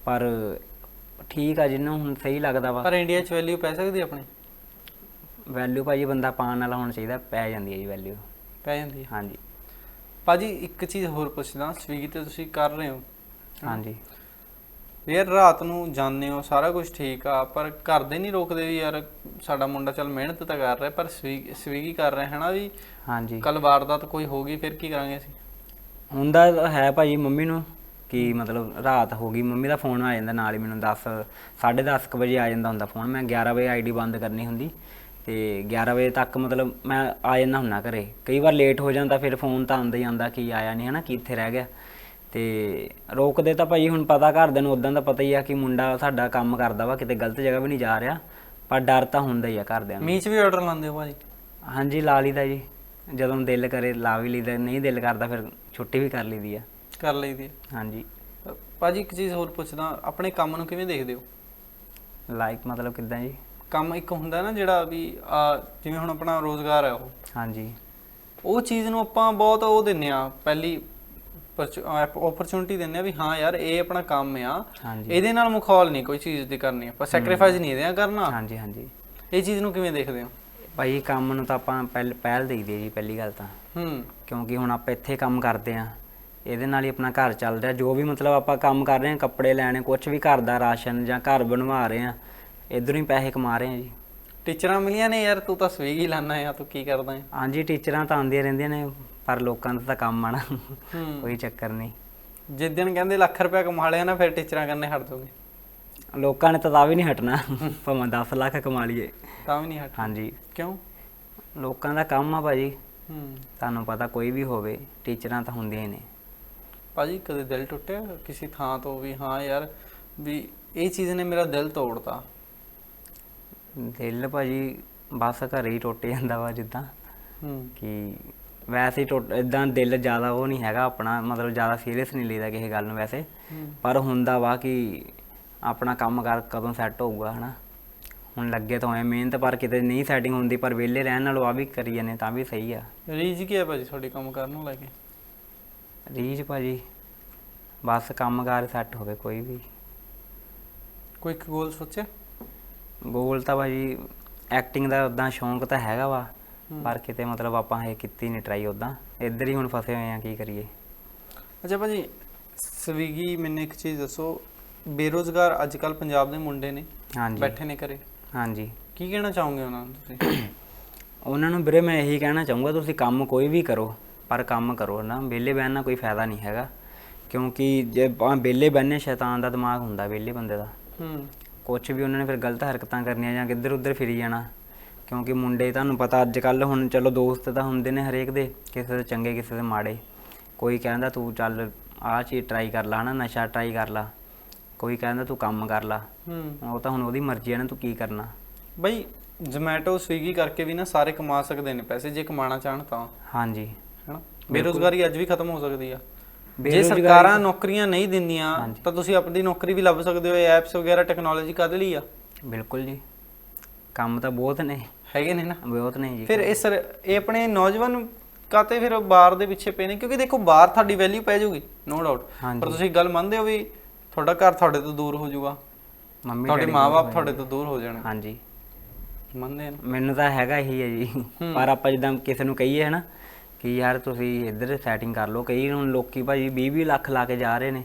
S1: ਪਰ ਠੀਕ ਆ ਜਿਹਨੂੰ ਹੁਣ ਸਹੀ ਲੱਗਦਾ ਵਾ।
S2: ਪਰ ਇੰਡੀਆ 'ਚ ਵੈਲਿਊ ਪੈ ਸਕਦੀ ਆਪਣੀ?
S1: ਵੈਲਿਊ ਭਾਜੀ ਬੰਦਾ ਪਾਉਣ ਵਾਲਾ ਹੋਣਾ ਚਾਹੀਦਾ ਪੈ ਜਾਂਦੀ ਹੈ ਜੀ ਵੈਲਿਊ
S2: ਪੈ ਜਾਂਦੀ ਹੈ
S1: ਹਾਂਜੀ।
S2: ਭਾਜੀ ਇੱਕ ਚੀਜ਼ ਹੋਰ ਪੁੱਛਦਾ ਸਵੀਗੀ ਤੇ ਤੁਸੀਂ ਕਰ ਰਹੇ ਹੋ?
S1: ਹਾਂਜੀ।
S2: ਯਾਰ ਰਾਤ ਨੂੰ ਜਾਂਦੇ ਹੋ ਸਾਰਾ ਕੁਝ ਠੀਕ ਆ ਪਰ ਘਰ ਦੇ ਨਹੀਂ ਰੋਕਦੇ ਵੀ ਯਾਰ ਸਾਡਾ ਮੁੰਡਾ ਚੱਲ ਮਿਹਨਤ ਤਾਂ ਕਰ ਰਿਹਾ ਪਰ ਸਵੀਗੀ ਕਰ ਰਿਹਾ ਹੈ ਨਾ ਵੀ?
S1: ਹਾਂਜੀ।
S2: ਕੱਲ ਵਾਰਦਾਤ ਕੋਈ ਹੋ ਗਈ ਫਿਰ ਕੀ ਕਰਾਂਗੇ ਅਸੀਂ?
S1: ਹੁੰਦਾ ਹੈ ਭਾਜੀ ਮੰਮੀ ਨੂੰ ਕਿ ਮਤਲਬ ਰਾਤ ਹੋ ਗਈ ਮੰਮੀ ਦਾ ਫੋਨ ਆ ਜਾਂਦਾ ਨਾਲ ਹੀ ਮੈਨੂੰ 10 10:30 ਕੁ ਵਜੇ ਆ ਜਾਂਦਾ ਹੁੰਦਾ ਫੋਨ ਮੈਂ 11 ਵਜੇ ਆਈਡੀ ਬੰਦ ਕਰਨੀ ਹੁੰਦੀ। ਤੇ 11 ਵਜੇ ਤੱਕ ਮਤਲਬ ਮੈਂ ਆ ਜਾਂਦਾ ਹੁੰਨਾ ਘਰੇ। ਕਈ ਵਾਰ ਲੇਟ ਹੋ ਜਾਂਦਾ ਫਿਰ ਫੋਨ ਤਾਂ ਆਉਂਦਾ ਹੀ ਆਉਂਦਾ ਕਿ ਆਇਆ ਨਹੀਂ ਹਨਾ ਕਿ ਇੱਥੇ ਰਹਿ ਗਿਆ। ਤੇ ਰੋਕਦੇ ਤਾਂ ਭਾਜੀ ਹੁਣ ਪਤਾ ਘਰਦਿਆਂ ਨੂੰ ਉਦਾਂ ਦਾ ਪਤਾ ਹੀ ਆ ਕਿ ਮੁੰਡਾ ਸਾਡਾ ਕੰਮ ਕਰਦਾ ਵਾ ਕਿਤੇ ਗਲਤ ਜਗ੍ਹਾ ਵੀ ਨਹੀਂ ਜਾ ਰਿਹਾ। ਪਰ ਡਰ ਤਾਂ ਹੁੰਦਾ ਹੀ ਆ ਘਰਦਿਆਂ ਨੂੰ।
S2: ਮੀਚ ਵੀ ਆਰਡਰ ਲਾਉਂਦੇ ਹੋ ਭਾਜੀ?
S1: ਹਾਂਜੀ ਲਾ ਲਈਦਾ ਜੀ। ਜਦੋਂ ਦਿਲ ਕਰੇ ਲਾ ਵੀ ਲਈਦਾ ਨਹੀਂ ਦਿਲ ਕਰਦਾ ਫਿਰ ਛੁੱਟੀ ਵੀ ਕਰ ਲਈਦੀ ਆ।
S2: ਕਰ ਲਈਦੀ ਹੈ।
S1: ਹਾਂਜੀ।
S2: ਭਾਜੀ ਇੱਕ ਚੀਜ਼ ਹੋਰ ਪੁੱਛਦਾ ਆਪਣੇ ਕੰਮ ਨੂੰ ਕਿਵੇਂ ਦੇਖਦੇ ਹੋ?
S1: ਲਾਈਕ ਮਤਲਬ ਕਿੱਦਾਂ ਜੀ?
S2: ਕੰਮ ਇੱਕ ਹੁੰਦਾ ਨਾ ਜਿਹੜਾ ਵੀ ਆ ਜਿਵੇਂ ਹੁਣ ਆਪਣਾ ਰੋਜ਼ਗਾਰ ਹੈ ਉਹ।
S1: ਹਾਂਜੀ।
S2: ਉਹ ਚੀਜ਼ ਨੂੰ ਆਪਾਂ ਬਹੁਤ ਉਹ ਦਿੰਨੇ ਆ ਪਹਿਲੀ ਓਪਰਚੁਨਿਟੀ ਦਿੰਨੇ ਆ ਵੀ ਹਾਂ ਯਾਰ ਇਹ ਆਪਣਾ ਕੰਮ ਆ।
S1: ਹਾਂਜੀ।
S2: ਇਹਦੇ ਨਾਲ ਮੁਖੌਲ ਨਹੀਂ ਕੋਈ ਚੀਜ਼ ਦੀ ਕਰਨੀ ਆਪਾਂ ਸੈਕਰੀਫਾਈਸ ਨਹੀਂ ਇਹਦੇ ਨਾਲ ਕਰਨਾ।
S1: ਹਾਂਜੀ ਹਾਂਜੀ।
S2: ਇਹ ਚੀਜ਼ ਨੂੰ ਕਿਵੇਂ ਦੇਖਦੇ ਹੋ?
S1: ਭਾਈ ਕੰਮ ਨੂੰ ਤਾਂ ਆਪਾਂ ਪਹਿਲ ਪਹਿਲ ਦੇਈਦੀ ਹੈ ਜੀ ਪਹਿਲੀ ਗੱਲ ਤਾਂ।
S2: ਹੂੰ।
S1: ਕਿਉਂਕਿ ਹੁਣ ਆਪਾਂ ਇੱਥੇ ਕੰਮ ਕਰਦੇ ਆ ਇਹਦੇ ਨਾਲ ਹੀ ਆਪਣਾ ਘਰ ਚੱਲ ਰਿਹਾ ਜੋ ਵੀ ਮਤਲਬ ਆਪਾਂ ਕੰਮ ਕਰ ਰਹੇ ਆ ਕੱਪੜੇ ਲੈਣੇ ਕੁਝ ਵੀ ਘਰ ਦਾ ਰਾਸ਼ਨ ਜਾਂ ਘਰ ਬਣਵਾ ਰਹੇ ਆ ਇਧਰੋਂ ਹੀ ਪੈਸੇ ਕਮਾ ਰਹੇ ਆ ਜੀ।
S2: ਟੀਚਰਾਂ ਮਿਲੀਆਂ ਨੇ ਯਾਰ ਤੂੰ ਤਾਂ ਸਵੀਗੀ ਲਾਣਾ ਆ ਤੂੰ ਕੀ ਕਰਦਾ ਹੈ
S1: ਹਾਂਜੀ ਟੀਚਰਾਂ ਤਾਂ ਆਉਂਦੀਆਂ ਰਹਿੰਦੀਆਂ ਨੇ ਪਰ ਲੋਕਾਂ ਦਾ ਤਾਂ ਕੰਮ ਆ ਨਾ।
S2: ਹੂੰ।
S1: ਕੋਈ ਚੱਕਰ ਨਹੀਂ।
S2: ਜਿਸ ਦਿਨ ਕਹਿੰਦੇ ਲੱਖ ਰੁਪਇਆ ਕਮਾ ਲਿਆ ਨਾ ਫਿਰ ਟੀਚਰਾਂ ਕਰਨੇ ਹਟ ਦੋਗੇ
S1: ਲੋਕਾਂ ਨੇ ਤਾਂ ਤਾਂ ਵੀ ਨਹੀਂ ਹਟਣਾ ਭਾਵੇਂ 10 ਲੱਖ ਕਮਾ ਲਈਏ।
S2: ਤਾਂ ਵੀ ਨਹੀਂ ਹਟ
S1: ਹਾਂਜੀ।
S2: ਕਿਉਂ?
S1: ਲੋਕਾਂ ਦਾ ਕੰਮ ਆ ਭਾਜੀ।
S2: ਹੂੰ।
S1: ਤੁਹਾਨੂੰ ਪਤਾ ਕੋਈ ਵੀ ਹੋਵੇ ਟੀਚਰਾਂ ਤਾਂ ਹੁੰਦੀਆਂ ਹੀ ਨੇ।
S2: ਭਾਜੀ ਕਦੇ ਦਿਲ ਟੁੱਟਿਆ? ਕਿਸੇ ਥਾਂ ਤੋਂ ਵੀ ਹਾਂ ਯਾਰ ਵੀ ਇਹ ਚੀਜ਼ ਨੇ ਮੇਰਾ ਦਿਲ ਤੋੜਤਾ।
S1: ਦਿਲ ਭਾਜੀ ਬਸ ਘਰੇ ਹੀ ਟੁੱਟ ਜਾਂਦਾ ਵਾ ਜਿੱਦਾਂ
S2: ਹੂੰ।
S1: ਕਿ ਵੈਸੇ ਹੀ ਟੁੱਟ ਇਦਾਂ ਦਿਲ ਜ਼ਿਆਦਾ ਉਹ ਨਹੀਂ ਹੈਗਾ ਆਪਣਾ ਮਤਲਬ ਜ਼ਿਆਦਾ ਸੀਰੀਅਸ ਨਹੀਂ ਲਈਦਾ ਕਿਸੇ ਗੱਲ ਨੂੰ ਵੈਸੇ। ਪਰ ਹੁੰਦਾ ਵਾ ਕਿ ਆਪਣਾ ਕੰਮ ਕਰ ਕਦੋਂ ਸੈੱਟ ਹੋਊਗਾ ਹਨਾ? ਹੁਣ ਲੱਗੇ ਤਾਂ ਹੋਏ ਮਿਹਨਤ ਪਰ ਕਿਤੇ ਨਹੀਂ ਸੈਟਿੰਗ ਹੁੰਦੀ ਪਰ ਵਿਹਲੇ ਰਹਿਣ ਨਾਲੋਂ ਆ ਵੀ ਕਰੀ ਜਾਂਦੇ ਤਾਂ ਵੀ ਸਹੀ ਆ।
S2: ਰੀਜ ਕੀ ਹੈ ਭਾਜੀ ਤੁਹਾਡੀ ਕੰਮ ਕਰਨ ਨੂੰ ਲੈ ਕੇ?
S1: ਰੀਜ ਭਾਜੀ ਬਸ ਕੰਮਕਾਰ ਸੈੱਟ ਹੋਵੇ ਕੋਈ ਵੀ।
S2: ਕੋਈ ਇੱਕ ਗੋਲ ਸੋਚਿਆ?
S1: ਗੋਲ ਤਾਂ ਭਾਜੀ ਐਕਟਿੰਗ ਦਾ ਉਦਾਂ ਸ਼ੌਂਕ ਤਾਂ ਹੈਗਾ ਵਾ। ਪਰ ਕਿਤੇ ਮਤਲਬ ਆਪਾਂ ਇਹ ਕੀਤੀ ਨਹੀਂ ਟਰਾਈ ਉਦਾਂ ਇੱਧਰ ਹੀ ਹੁਣ ਫਸੇ ਹੋਏ ਆ ਕੀ ਕਰੀਏ।
S2: ਅੱਛਾ ਭਾਜੀ ਸਵੀਗੀ ਮੈਨੂੰ ਇੱਕ ਚੀਜ਼ ਦੱਸੋ। ਬੇਰੋਜ਼ਗਾਰ ਅੱਜ ਕੱਲ ਪੰਜਾਬ ਦੇ ਮੁੰਡੇ ਨੇ
S1: ਹਾਂਜੀ।
S2: ਬੈਠੇ ਨੇ ਘਰੇ।
S1: ਹਾਂਜੀ।
S2: ਕੀ ਕਹਿਣਾ ਚਾਹੋਗੇ ਉਹਨਾਂ ਨੂੰ ਤੁਸੀਂ?
S1: ਉਹਨਾਂ ਨੂੰ ਵੀਰੇ ਮੈਂ ਇਹੀ ਕਹਿਣਾ ਚਾਹੂੰਗਾ ਤੁਸੀਂ ਕੰਮ ਕੋਈ ਵੀ ਕਰੋ ਪਰ ਕੰਮ ਕਰੋ ਨਾ। ਵਿਹਲੇ ਬਹਿਣ ਨਾਲ ਕੋਈ ਫਾਇਦਾ ਨਹੀਂ ਹੈਗਾ। ਕਿਉਂਕਿ ਜੇ ਆਪਾਂ ਵਿਹਲੇ ਬਹਿਨੇ ਸ਼ੈਤਾਨ ਦਾ ਦਿਮਾਗ ਹੁੰਦਾ ਵਿਹਲੇ ਬੰਦੇ ਦਾ।
S2: ਹੂੰ।
S1: ਕੁਝ ਵੀ ਉਹਨਾਂ ਨੇ ਫਿਰ ਗਲਤ ਹਰਕਤਾਂ ਕਰਨੀਆਂ ਜਾਂ ਕਿੱਧਰ ਉੱਧਰ ਫਿਰੀ ਜਾਣਾ। ਕਿਉਂਕਿ ਮੁੰਡੇ ਤੁਹਾਨੂੰ ਪਤਾ ਅੱਜ ਕੱਲ ਹੁਣ ਚਲੋ ਦੋਸਤ ਤਾਂ ਹੁੰਦੇ ਨੇ ਹਰੇਕ ਦੇ ਕਿਸੇ ਦੇ ਚੰਗੇ ਕਿਸੇ ਦੇ ਮਾੜੇ। ਕੋਈ ਕਹਿੰਦਾ ਤੂੰ ਚੱਲ ਆਹ ਚੀਜ਼ ਟਰਾਈ ਕਰ ਲਾ ਹਨਾ ਨਸ਼ਾ ਟਰਾਈ ਕਰ ਲਾ। ਕੋਈ ਕਹਿੰਦਾ ਤੂੰ ਕੰਮ ਕਰ ਲਾ।
S2: ਹੂੰ।
S1: ਉਹ ਤਾਂ ਹੁਣ ਉਹਦੀ ਮਰਜ਼ੀ ਹੈ ਨਾ ਤੂੰ ਕੀ ਕਰਨਾ?
S2: ਬਈ ਜ਼ੋਮੈਟੋ ਸਵੀਗੀ ਕਰਕੇ ਵੀ ਨਾ ਸਾਰੇ ਕਮਾ ਸਕਦੇ ਨੇ ਪੈਸੇ ਜੇ ਕਮਾਣਾ ਚਾਹਣ ਤਾਂ।
S1: ਹਾਂਜੀ।
S2: ਹੈਨਾ? ਬੇਰੋਜ਼ਗਾਰੀ ਅੱਜ ਵੀ ਖਤਮ ਹੋ ਸਕਦੀ ਆ। ਜੇ ਸਰਕਾਰਾਂ ਨੌਕਰੀਆਂ ਨਹੀਂ ਦਿੰਦੀਆਂ। ਤਾਂ ਤੁਸੀਂ ਆਪਣੀ ਨੌਕਰੀ ਵੀ ਲੱਭ ਸਕਦੇ ਹੋ ਐਪਸ ਵਗੈਰਾ ਟੈਕਨੋਲੋਜੀ ਕਦ ਲਈ ਆ?
S1: ਬਿਲਕੁਲ ਜੀ। ਕੰਮ ਤਾਂ ਬਹੁਤ ਨੇ।
S2: ਹੈਗੇ ਨੇ ਨਾ।
S1: ਬਹੁਤ ਨੇ ਜੀ।
S2: ਫਿਰ ਇਹ ਸਰ ਇਹ ਆਪਣੇ ਨੌਜਵਾਨ ਕਾਤੇ ਫਿਰ ਬਾਹਰ ਦੇ ਪਿੱਛੇ ਪਏ ਨੇ? ਕਿਉਂਕਿ ਦੇਖੋ ਬਾਹਰ ਤੁਹਾਡੀ ਵੈਲਿਊ ਪੈ ਜਾਊਗੀ ਨੋ ਡਾਊਟ। ਪਰ ਤੁਸੀਂ ਗੱਲ ਮੰਨਦੇ ਹੋ ਵੀ ਤੁਹਾਡਾ ਘਰ ਤੁਹਾਡੇ ਤੋਂ ਦੂਰ ਹੋ ਜਾਊਗਾ।
S1: ਮੰਮੀ
S2: ਤੁਹਾਡੇ ਮਾਪੇ ਤੁਹਾਡੇ ਤੋਂ ਦੂਰ ਹੋ ਜਾਣਗੇ।
S1: ਹਾਂਜੀ।
S2: ਮੰਨਦੇ
S1: ਮੈਨੂੰ ਤਾਂ ਹੈਗਾ ਹੀ ਹੈ ਜੀ। ਪਰ ਆਪਾਂ ਜਿੱਦਾਂ ਕਿਸੇ ਨੂੰ ਕਹੀਏ ਹਨਾ ਕਿ ਯਾਰ ਤੁਸੀਂ ਇੱਧਰ ਸੈਟਿੰਗ ਕਰ ਲਓ। ਕਈ ਹੁਣ ਲੋਕੀ ਭਾਜੀ 20 20 ਲੱਖ ਲਾ ਕੇ ਜਾ ਰਹੇ ਨੇ।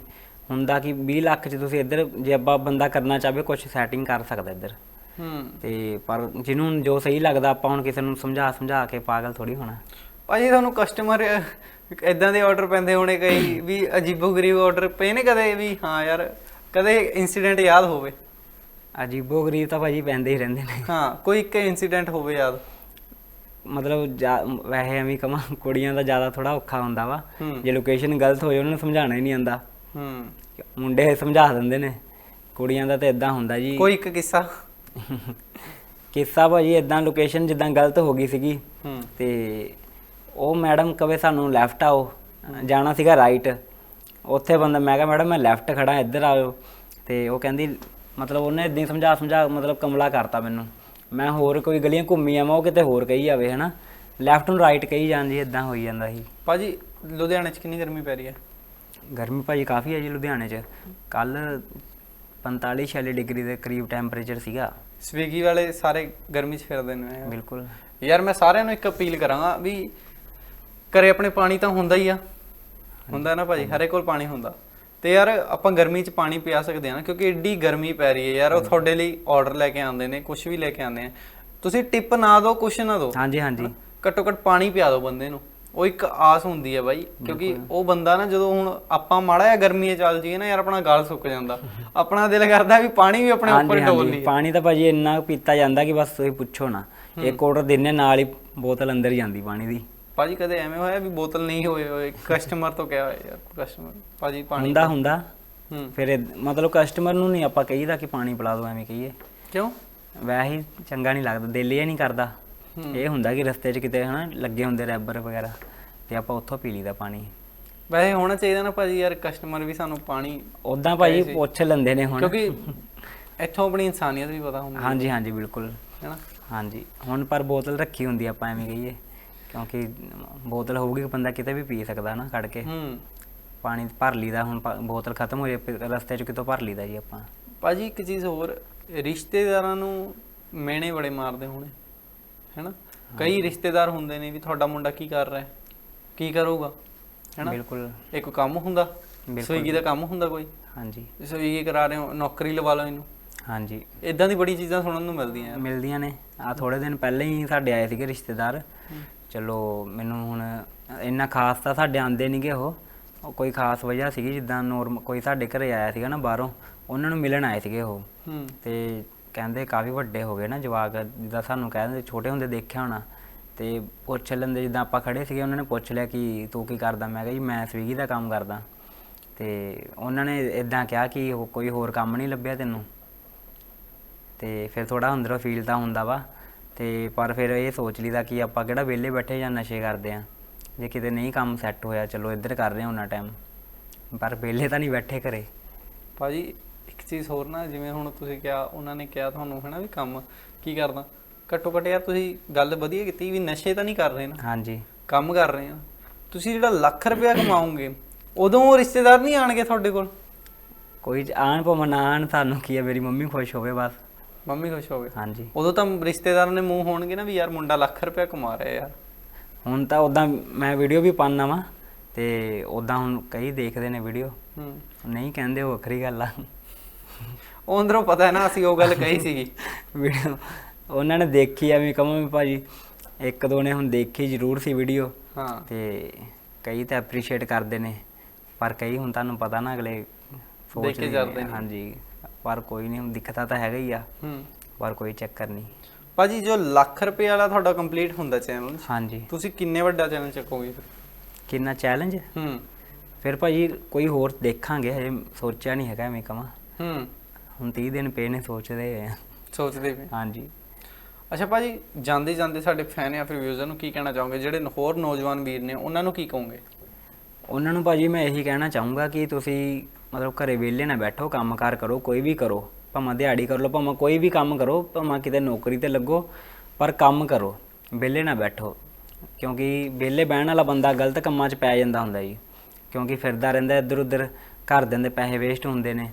S1: ਹੁੰਦਾ ਕਿ 20 ਲੱਖ ਚ ਤੁਸੀਂ ਇੱਧਰ ਜੇ ਆਪਾਂ ਬੰਦਾ ਕਰਨਾ ਚਾਹਵੇ ਕੁਝ ਸੈਟਿੰਗ ਕਰ ਸਕਦਾ ਇੱਧਰ।
S2: ਹੂੰ।
S1: ਤੇ ਪਰ ਜਿਹਨੂੰ ਜੋ ਸਹੀ ਲੱਗਦਾ ਆਪਾਂ ਹੁਣ ਕਿਸੇ ਨੂੰ ਸਮਝਾ ਸਮਝਾ ਕੇ ਪਾਗਲ ਥੋੜੀ ਹੋਣਾ।
S2: ਭਾਜੀ ਤੁਹਾਨੂੰ ਕਸਟਮਰ ਇਦਾਂ ਦੇ ਆਰਡਰ ਪੈਂਦੇ ਹੋਣੇ ਕਈ ਵੀ ਅਜੀਬੋ-ਗਰੀਬ ਆਰਡਰ ਪਏ ਨੇ ਕਦੇ ਵੀ ਹਾਂ ਯਾਰ ਕਦੇ ਇਨਸੀਡੈਂਟ ਯਾਦ ਹੋਵੇ।
S1: ਅਜੀਬੋ ਗਰੀਬ ਤਾਂ ਭਾਜੀ ਪੈਂਦੇ ਹੀ ਰਹਿੰਦੇ ਨੇ।
S2: ਹਾਂ ਕੋਈ ਇੱਕ ਇਨਸੀਡੈਂਟ ਹੋਵੇ ਯਾਦ।
S1: ਮਤਲਬ ਜਾ- ਵੈਸੇ ਐਵੇਂ ਕਮਾ ਕੁੜੀਆਂ ਦਾ ਜ਼ਿਆਦਾ ਥੋੜਾ ਔਖਾ ਹੁੰਦਾ ਵਾ। ਜੇ ਲੋਕੇਸ਼ਨ ਗਲਤ ਹੋਏ ਉਹਨਾਂ ਨੂੰ ਸਮਝਾਉਣਾ ਹੀ ਨਹੀਂ ਆਂਦਾ
S2: ਹੂੰ।
S1: ਮੁੰਡੇ ਸਮਝਾ ਦਿੰਦੇ ਨੇ ਕੁੜੀਆਂ ਦਾ ਤਾਂ ਇਦਾਂ ਹੁੰਦਾ ਜੀ।
S2: ਕੋਈ ਇੱਕ ਕਿੱਸਾ?
S1: ਕਿੱਸਾ ਭਾਜੀ ਇਦਾਂ ਲੋਕੇਸ਼ਨ ਜਿੱਦਾਂ ਗਲਤ ਹੋ ਗਈ ਸੀਗੀ।
S2: ਹੂੰ।
S1: ਤੇ ਉਹ ਮੈਡਮ ਕਵੇ ਸਾਨੂੰ ਲੈਫਟ ਆਓ ਜਾਣਾ ਸੀਗਾ ਰਾਈਟ ਉੱਥੇ ਬੰਦਾ ਮੈਂ ਕਿਹਾ ਮੈਡਮ ਮੈਂ ਲੈਫਟ ਖੜਾ ਇੱਧਰ ਆਓ ਤੇ ਉਹ ਕਹਿੰਦੀ ਮਤਲਬ ਉਹਨੇ ਇਦਾਂ ਸਮਝਾ ਸਮਝਾ ਮਤਲਬ ਕਮਲਾ ਕਰਤਾ ਮੈਨੂੰ। ਮੈਂ ਹੋਰ ਕੋਈ ਗਲੀਆਂ ਘੁੰਮੀ ਆਵਾਂ ਉਹ ਕਿਤੇ ਹੋਰ ਕਹੀ ਜਾਵੇ ਹਨਾ? ਲੈਫਟ ਨੂੰ ਰਾਈਟ ਕਹੀ ਜਾਂਦੀ ਇਦਾਂ ਹੋਈ ਜਾਂਦਾ ਸੀ।
S2: ਭਾਜੀ ਲੁਧਿਆਣੇ 'ਚ ਕਿੰਨੀ ਗਰਮੀ ਪੈ ਰਹੀ ਹੈ?
S1: ਗਰਮੀ ਭਾਜੀ ਕਾਫੀ ਹੈ ਜੀ ਲੁਧਿਆਣੇ 'ਚ। ਕੱਲ 45 46 ਡਿਗਰੀ ਦੇ ਕਰੀਬ ਟੈਂਪਰੇਚਰ ਸੀਗਾ।
S2: ਸਵੀਗੀ ਵਾਲੇ ਸਾਰੇ ਗਰਮੀ 'ਚ ਫਿਰਦੇ ਨੇ
S1: ਬਿਲਕੁਲ।
S2: ਯਾਰ ਮੈਂ ਸਾਰਿਆਂ ਨੂੰ ਇੱਕ ਅਪੀਲ ਕਰਾਂਗਾ ਵੀ ਘਰੇ ਆਪਣੇ ਪਾਣੀ ਤਾਂ ਹੁੰਦਾ ਹੀ ਆ। ਹੁੰਦਾ ਨਾ ਭਾਜੀ ਹਰੇ ਕੋਲ ਪਾਣੀ ਹੁੰਦਾ। ਤੇ ਯਾਰ ਆਪਾਂ ਗਰਮੀ 'ਚ ਪਾਣੀ ਪਿਆ ਸਕਦੇ ਆ ਨਾ ਕਿਉਂਕਿ ਏਡੀ ਗਰਮੀ ਪੈ ਰਹੀ ਹੈ ਯਾਰ ਉਹ ਤੁਹਾਡੇ ਲਈ ਆਰਡਰ ਲੈ ਕੇ ਆਉਂਦੇ ਨੇ ਕੁਝ ਵੀ ਲੈ ਕੇ ਆਉਂਦੇ ਆ ਤੁਸੀਂ ਟਿਪ ਨਾ ਦਿਓ ਕੁਛ ਨਾ ਦਿਓ।
S1: ਹਾਂਜੀ ਹਾਂਜੀ।
S2: ਘੱਟੋ ਘੱਟ ਪਾਣੀ ਪਿਆ ਦਿਓ ਬੰਦੇ ਨੂੰ। ਉਹ ਇੱਕ ਆਸ ਹੁੰਦੀ ਹੈ ਬਾਈ ਕਿਉਂਕਿ ਉਹ ਬੰਦਾ ਨਾ ਜਦੋਂ ਹੁਣ ਆਪਾਂ ਮਾੜਾ ਜਿਹਾ ਗਰਮੀਆਂ ਚੱਲ ਜੀਏ ਨਾ ਯਾਰ ਆਪਣਾ ਗਲ ਸੁੱਕ ਜਾਂਦਾ। ਆਪਣਾ ਦਿਲ ਕਰਦਾ ਵੀ ਪਾਣੀ ਵੀ ਆਪਣੇ ਉੱਪਰ ਡੋਲ ਲਈਏ।
S1: ਪਾਣੀ ਤਾਂ ਭਾਜੀ ਇੰਨਾ ਪੀਤਾ ਜਾਂਦਾ ਕਿ ਬਸ ਤੁਸੀਂ ਪੁੱਛੋ ਨਾ। ਇੱਕ ਆਰਡਰ ਦਿਨੇ ਨਾਲ ਹੀ ਬੋਤਲ ਅੰਦਰ ਜਾਂਦੀ ਪਾਣੀ ਦੀ।
S2: ਭਾਜੀ ਕਦੇ ਐਵੇਂ ਹੋਇਆ ਵੀ ਬੋਤਲ ਨਹੀਂ ਹੋਏ ਹੋਏ? ਕਸਟਮਰ ਤੋਂ ਕਿਹਾ ਹੋਇਆ ਯਾਰ ਕਸਟਮਰ ਭਾਜੀ ਪਾਣੀ
S1: ਹੁੰਦਾ ਹੁੰਦਾ।
S2: ਹੂੰ।
S1: ਫਿਰ ਇਹ- ਮਤਲਬ ਕਸਟਮਰ ਨੂੰ ਨਹੀਂ ਆਪਾਂ ਕਹੀਦਾ ਕਿ ਪਾਣੀ ਪਿਲਾ ਦਿਓ ਐਵੇਂ ਕਹੀਏ।
S2: ਕਿਉਂ?
S1: ਵੈਸੇ ਹੀ ਚੰਗਾ ਨਹੀਂ ਲੱਗਦਾ ਦਿਲ ਹੀ ਨਹੀਂ ਕਰਦਾ। ਇਹ ਹੁੰਦਾ ਕਿ ਰਸਤੇ 'ਚ ਕਿਤੇ ਹਨਾ ਲੱਗੇ ਹੁੰਦੇ ਰੈਬਰ ਵਗੈਰਾ ਤੇ ਆਪਾਂ ਉੱਥੋਂ ਪੀ ਲਈਦਾ ਪਾਣੀ।
S2: ਵੈਸੇ ਹੋਣਾ ਚਾਹੀਦਾ ਨਾ ਭਾਜੀ ਯਾਰ ਕਸਟਮਰ ਵੀ ਸਾਨੂੰ ਪਾਣੀ
S1: ਉਦਾਂ ਭਾਜੀ ਪੁੱਛ ਲੈਂਦੇ ਨੇ ਹੁਣ।
S2: ਕਿਉਂਕਿ ਇੱਥੋਂ ਆਪਣੀ ਇਨਸਾਨੀਅਤ ਵੀ ਪਤਾ ਹੁੰਦੀ
S1: ਹਾਂਜੀ ਹਾਂਜੀ ਬਿਲਕੁਲ।
S2: ਹੈ ਨਾ
S1: ਹਾਂਜੀ ਹੁਣ ਪਰ ਬੋਤਲ ਰੱਖੀ ਹੁੰਦੀ ਆ ਆਪਾਂ ਐਵੇਂ ਕਹੀਏ। ਕਿਉਂਕਿ ਬੋਤਲ ਹੋਊਗੀ ਬੰਦਾ ਕਿਤੇ ਵੀ ਪੀ ਸਕਦਾ ਨਾ ਖੜ ਕੇ।
S2: ਹੂੰ।
S1: ਪਾਣੀ ਭਰ ਲਈਦਾ ਹੁਣ ਪ- ਬੋਤਲ ਖਤਮ ਹੋ ਜਾਏ ਰਸਤੇ 'ਚ ਕਿਤੋਂ ਭਰ ਲਈਦਾ ਜੀ ਆਪਾਂ।
S2: ਭਾਜੀ ਇੱਕ ਚੀਜ਼ ਹੋਰ ਰਿਸ਼ਤੇਦਾਰਾਂ ਨੂੰ ਮੇਣੇ ਬੜੇ ਮਾਰਦੇ ਹੋਣੇ ਹੈਨਾ? ਕਈ ਰਿਸ਼ਤੇਦਾਰ ਹੁੰਦੇ ਨੇ ਵੀ ਤੁਹਾਡਾ ਮੁੰਡਾ ਕੀ ਕਰ ਰਿਹਾ ਹੈ ਕੀ ਕਰੂਗਾ ਹੈਨਾ?
S1: ਬਿਲਕੁਲ।
S2: ਇਹ ਕੋਈ ਕੰਮ ਹੁੰਦਾ
S1: ਬਿਲਕੁਲ।
S2: ਸਵੀਗੀ ਦਾ ਕੰਮ ਹੁੰਦਾ ਕੋਈ?
S1: ਹਾਂਜੀ।
S2: ਸਵੀਗੀ ਕਰਾ ਰਹੇ ਹੋ ਨੌਕਰੀ ਲਵਾ ਲਓ ਇਹਨੂੰ।
S1: ਹਾਂਜੀ।
S2: ਇਦਾਂ ਦੀ ਬੜੀ ਚੀਜ਼ਾਂ ਸੁਣਨ ਨੂੰ ਮਿਲਦੀਆਂ। ਯਾਰ
S1: ਮਿਲਦੀਆਂ ਨੇ। ਆ ਥੋੜੇ ਦਿਨ ਪਹਿਲਾਂ ਹੀ ਸਾਡੇ ਆਏ ਸੀਗੇ ਰਿਸ਼ਤੇਦਾਰ। ਚਲੋ ਮੈਨੂੰ ਹੁਣ ਇੰਨਾ ਖਾਸ ਤਾਂ ਸਾਡੇ ਆਂਦੇ ਨਹੀਂਗੇ ਉਹ। ਉਹ ਕੋਈ ਖਾਸ ਵਜ੍ਹਾ ਸੀਗੀ ਜਿੱਦਾਂ ਨੋਰਮ ਕੋਈ ਸਾਡੇ ਘਰੇ ਆਇਆ ਸੀਗਾ ਨਾ ਬਾਹਰੋਂ ਉਹਨਾਂ ਨੂੰ ਮਿਲਣ ਆਏ ਸੀਗੇ ਉਹ।
S2: ਹੂੰ।
S1: ਤੇ ਕਹਿੰਦੇ ਕਾਫੀ ਵੱਡੇ ਹੋ ਗਏ ਨਾ ਜਵਾਕ ਜਿੱਦਾਂ ਸਾਨੂੰ ਕਹਿੰਦੇ ਛੋਟੇ ਹੁੰਦੇ ਦੇਖਿਆ ਹੋਣਾ। ਤੇ ਪੁੱਛ ਲੈਂਦੇ ਜਿੱਦਾਂ ਆਪਾਂ ਖੜੇ ਸੀਗੇ ਉਹਨਾਂ ਨੇ ਪੁੱਛ ਲਿਆ ਕਿ ਤੂੰ ਕੀ ਕਰਦਾ? ਮੈਂ ਕਿਹਾ ਜੀ ਮੈਂ ਸਵੀਗੀ ਦਾ ਕੰਮ ਕਰਦਾ। ਤੇ ਉਹਨਾਂ ਨੇ ਇਦਾਂ ਕਿਹਾ ਕਿ ਉਹ ਕੋਈ ਹੋਰ ਕੰਮ ਨਹੀਂ ਲੱਭਿਆ ਤੈਨੂੰ। ਤੇ ਫਿਰ ਥੋੜਾ ਅੰਦਰੋਂ ਫੀਲ ਤਾਂ ਹੁੰਦਾ ਵਾ। ਤੇ ਪਰ ਫਿਰ ਇਹ ਸੋਚ ਲਈਦਾ ਕਿ ਆਪਾਂ ਕਿਹੜਾ ਵਿਹਲੇ ਬੈਠੇ ਜਾਂ ਨਸ਼ੇ ਕਰਦੇ ਆ। ਜੇ ਕਿਤੇ ਨਹੀਂ ਕੰਮ ਸੈੱਟ ਹੋਇਆ ਚਲੋ ਇੱਧਰ ਕਰ ਰਹੇ ਹਾਂ ਉਹਨਾਂ ਟਾਈਮ ਪਰ ਵਿਹਲੇ ਤਾਂ ਨਹੀਂ ਬੈਠੇ ਘਰੇ।
S2: ਭਾਜੀ ਇੱਕ ਚੀਜ਼ ਹੋਰ ਨਾ ਜਿਵੇਂ ਹੁਣ ਤੁਸੀਂ ਕਿਹਾ ਉਹਨਾਂ ਨੇ ਕਿਹਾ ਤੁਹਾਨੂੰ ਹੈਨਾ ਵੀ ਕੰਮ ਕੀ ਕਰਦਾ ਘੱਟੋ ਘੱਟ ਯਾਰ ਤੁਸੀਂ ਗੱਲ ਵਧੀਆ ਕੀਤੀ ਵੀ ਨਸ਼ੇ ਤਾਂ ਨਹੀਂ ਕਰ ਰਹੇ ਨਾ।
S1: ਹਾਂਜੀ।
S2: ਕੰਮ ਕਰ ਰਹੇ ਆ। ਤੁਸੀਂ ਜਿਹੜਾ ਲੱਖ ਰੁਪਇਆ ਕਮਾਓਗੇ ਉਦੋਂ ਉਹ ਰਿਸ਼ਤੇਦਾਰ ਨਹੀਂ ਆਣਗੇ ਤੁਹਾਡੇ ਕੋਲ?
S1: ਕੋਈ ਆਣ ਭਾਵੇਂ ਨਾ ਆਣ ਸਾਨੂੰ ਕੀ ਹੈ ਮੇਰੀ ਮੰਮੀ ਖੁਸ਼ ਹੋਵੇ ਬਸ।
S2: ਮੰਮੀ ਖੁਸ਼ ਹੋਵੇ
S1: ਹਾਂਜੀ।
S2: ਉਦੋਂ ਤਾਂ ਰਿਸ਼ਤੇਦਾਰਾਂ ਦੇ ਮੂੰਹ ਹੋਣਗੇ ਨਾ ਵੀ ਯਾਰ ਮੁੰਡਾ ਲੱਖ ਰੁਪਇਆ ਕਮਾ ਰਿਹਾ ਯਾਰ।
S1: ਹੁਣ ਤਾਂ ਉਦਾਂ ਮੈਂ ਵੀਡੀਓ ਵੀ ਪਾਉਂਦਾ ਵਾਂ ਤੇ ਉਦਾਂ ਹੁਣ ਕਈ ਦੇਖਦੇ ਨੇ ਵੀਡੀਓ।
S2: ਹੂੰ।
S1: ਨਹੀਂ ਕਹਿੰਦੇ ਉਹ ਵੱਖਰੀ ਗੱਲ ਆ।
S2: ਉਹ ਅੰਦਰੋਂ ਪਤਾ ਹੈ ਨਾ ਅਸੀਂ ਉਹ ਗੱਲ ਕਹੀ ਸੀਗੀ।
S1: ਵੀਡੀਓ ਉਹਨਾਂ ਨੇ ਦੇਖੀ ਐਵੇਂ ਕਹਾਂ ਵੀ ਭਾਜੀ ਇੱਕ ਦੋ ਨੇ ਹੁਣ ਦੇਖੀ ਜ਼ਰੂਰ ਸੀ ਵੀਡੀਓ।
S2: ਹਾਂ।
S1: ਤੇ ਕਈ ਤਾਂ ਐਪਰੀਸ਼ੀਏਟ ਕਰਦੇ ਨੇ ਪਰ ਕਈ ਹੁਣ ਤੁਹਾਨੂੰ ਪਤਾ ਨਾ ਅਗਲੇ
S2: ਕੇ ਨੇ।
S1: ਹਾਂਜੀ। ਪਰ ਕੋਈ ਨਹੀਂ ਹੁਣ ਦਿਖਦਾ ਤਾਂ ਹੈਗਾ ਹੀ ਆ।
S2: ਹੂੰ।
S1: ਪਰ ਕੋਈ ਚੱਕਰ ਨਹੀਂ।
S2: ਭਾਜੀ ਜੋ ਲੱਖ ਰੁਪਏ ਵਾਲਾ ਤੁਹਾਡਾ ਕੰਪਲੀਟ ਹੁੰਦਾ ਚੈਨਲ
S1: ਹਾਂਜੀ।
S2: ਤੁਸੀਂ ਕਿੰਨੇ ਵੱਡਾ ਚੈਨਲ ਚੱਕੋਗੇ ਫਿਰ?
S1: ਕਿੰਨਾ ਚੈਲੰਜ
S2: ਹੂੰ।
S1: ਫਿਰ ਭਾਜੀ ਕੋਈ ਹੋਰ ਦੇਖਾਂਗੇ ਹਜੇ ਸੋਚਿਆ ਨਹੀਂ ਹੈਗਾ ਐਵੇਂ ਕਵਾਂ
S2: ਹੂੰ।
S1: ਹੁਣ 30 ਦਿਨ ਪਏ ਨੇ ਸੋਚਦੇ ਆ।
S2: ਸੋਚਦੇ ਪਏ।
S1: ਹਾਂਜੀ।
S2: ਅੱਛਾ ਭਾਜੀ ਜਾਂਦੇ ਜਾਂਦੇ ਸਾਡੇ ਫੈਨ ਜਾਂ ਫਿਰ ਵਿਊਜ਼ਰ ਨੂੰ ਕੀ ਕਹਿਣਾ ਚਾਹੋਗੇ? ਜਿਹੜੇ ਹੋਰ ਨੌਜਵਾਨ ਵੀਰ ਨੇ ਉਹਨਾਂ ਨੂੰ ਕੀ ਕਹੋਗੇ?
S1: ਉਹਨਾਂ ਨੂੰ ਭਾਜੀ ਮੈਂ ਇਹੀ ਕਹਿਣਾ ਚਾਹੂੰਗਾ ਕਿ ਤੁਸੀਂ ਮਤਲਬ ਘਰੇ ਵਿਹਲੇ ਨਾ ਬੈਠੋ ਕੰਮਕਾਰ ਕਰੋ ਕੋਈ ਵੀ ਕਰੋ। ਭਾਵੇਂ ਦਿਹਾੜੀ ਕਰ ਲਓ ਭਾਵੇਂ ਕੋਈ ਵੀ ਕੰਮ ਕਰੋ ਭਾਵੇਂ ਕਿਤੇ ਨੌਕਰੀ ਤੇ ਲੱਗੋ ਪਰ ਕੰਮ ਕਰੋ ਵਿਹਲੇ ਨਾ ਬੈਠੋ। ਕਿਉਂਕਿ ਵਿਹਲੇ ਬਹਿਣ ਵਾਲਾ ਬੰਦਾ ਗਲਤ ਕੰਮਾਂ 'ਚ ਪੈ ਜਾਂਦਾ ਹੁੰਦਾ ਜੀ। ਕਿਉਂਕਿ ਫਿਰਦਾ ਰਹਿੰਦਾ ਇੱਧਰ ਉੱਧਰ ਘਰ ਦੇ ਪੈਸੇ ਵੇਸਟ ਹੁੰਦੇ ਨੇ।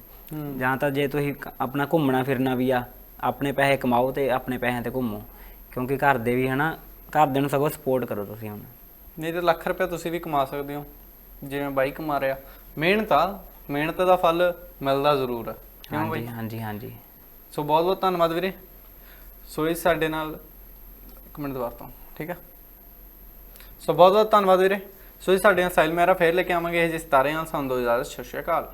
S1: ਜਾਂ ਤਾਂ ਜੇ ਤੁਸੀਂ ਆਪਣਾ ਘੁੰਮਣਾ ਫਿਰਨਾ ਵੀ ਆ ਆਪਣੇ ਪੈਸੇ ਕਮਾਓ ਤੇ ਆਪਣੇ ਪੈਸਿਆਂ ਤੇ ਘੁੰਮੋ। ਕਿਉਂਕਿ ਘਰ ਦੇ ਵੀ ਹਨਾ ਘਰ ਦੇ ਨੂੰ ਸਗੋਂ ਸਪੋਰਟ ਕਰੋ ਤੁਸੀਂ ਹੁਣ।
S2: ਨਹੀਂ ਤੇ ਲੱਖ ਰੁਪਏ ਤੁਸੀਂ ਵੀ ਕਮਾ ਸਕਦੇ ਹੋ। ਜਿਵੇਂ ਬਾਈ ਕਮਾ ਰਿਹਾ। ਮਿਹਨਤ ਆ ਮਿਹਨਤ ਦਾ ਫਲ ਮਿਲਦਾ ਜ਼ਰੂਰ ਹੈ ਕਿਉਂ ਬਾਈ?
S1: ਹਾਂਜੀ ਹਾਂਜੀ। ਹਾਂਜੀ
S2: ਸੋ ਬਹੁਤ ਬਹੁਤ ਧੰਨਵਾਦ ਵੀਰੇ। ਸੋ ਇਹ ਸਾਡੇ ਨਾਲ ਇੱਕ ਮਿੰਟ ਦੁਬਾਰਾ ਤੋਂ ਠੀਕ ਹੈ ਸੋ ਬਹੁਤ ਬਹੁਤ ਧੰਨਵਾਦ ਵੀਰੇ। ਸੋ ਇਹ ਸਾਡੇ ਨਾਲ ਸਾਇਲ ਮੇਰਾ ਫੇਰ ਲੈ ਕੇ ਆਵਾਂਗੇ। ਇਹ ਜਿਸ ਤਾਰੇ ਨਾਲ ਸਾਨੂੰ ਦੋ ਇਜਾਜ਼ਤ ਸਤਿ ਸ਼੍ਰੀ ਅਕਾਲ।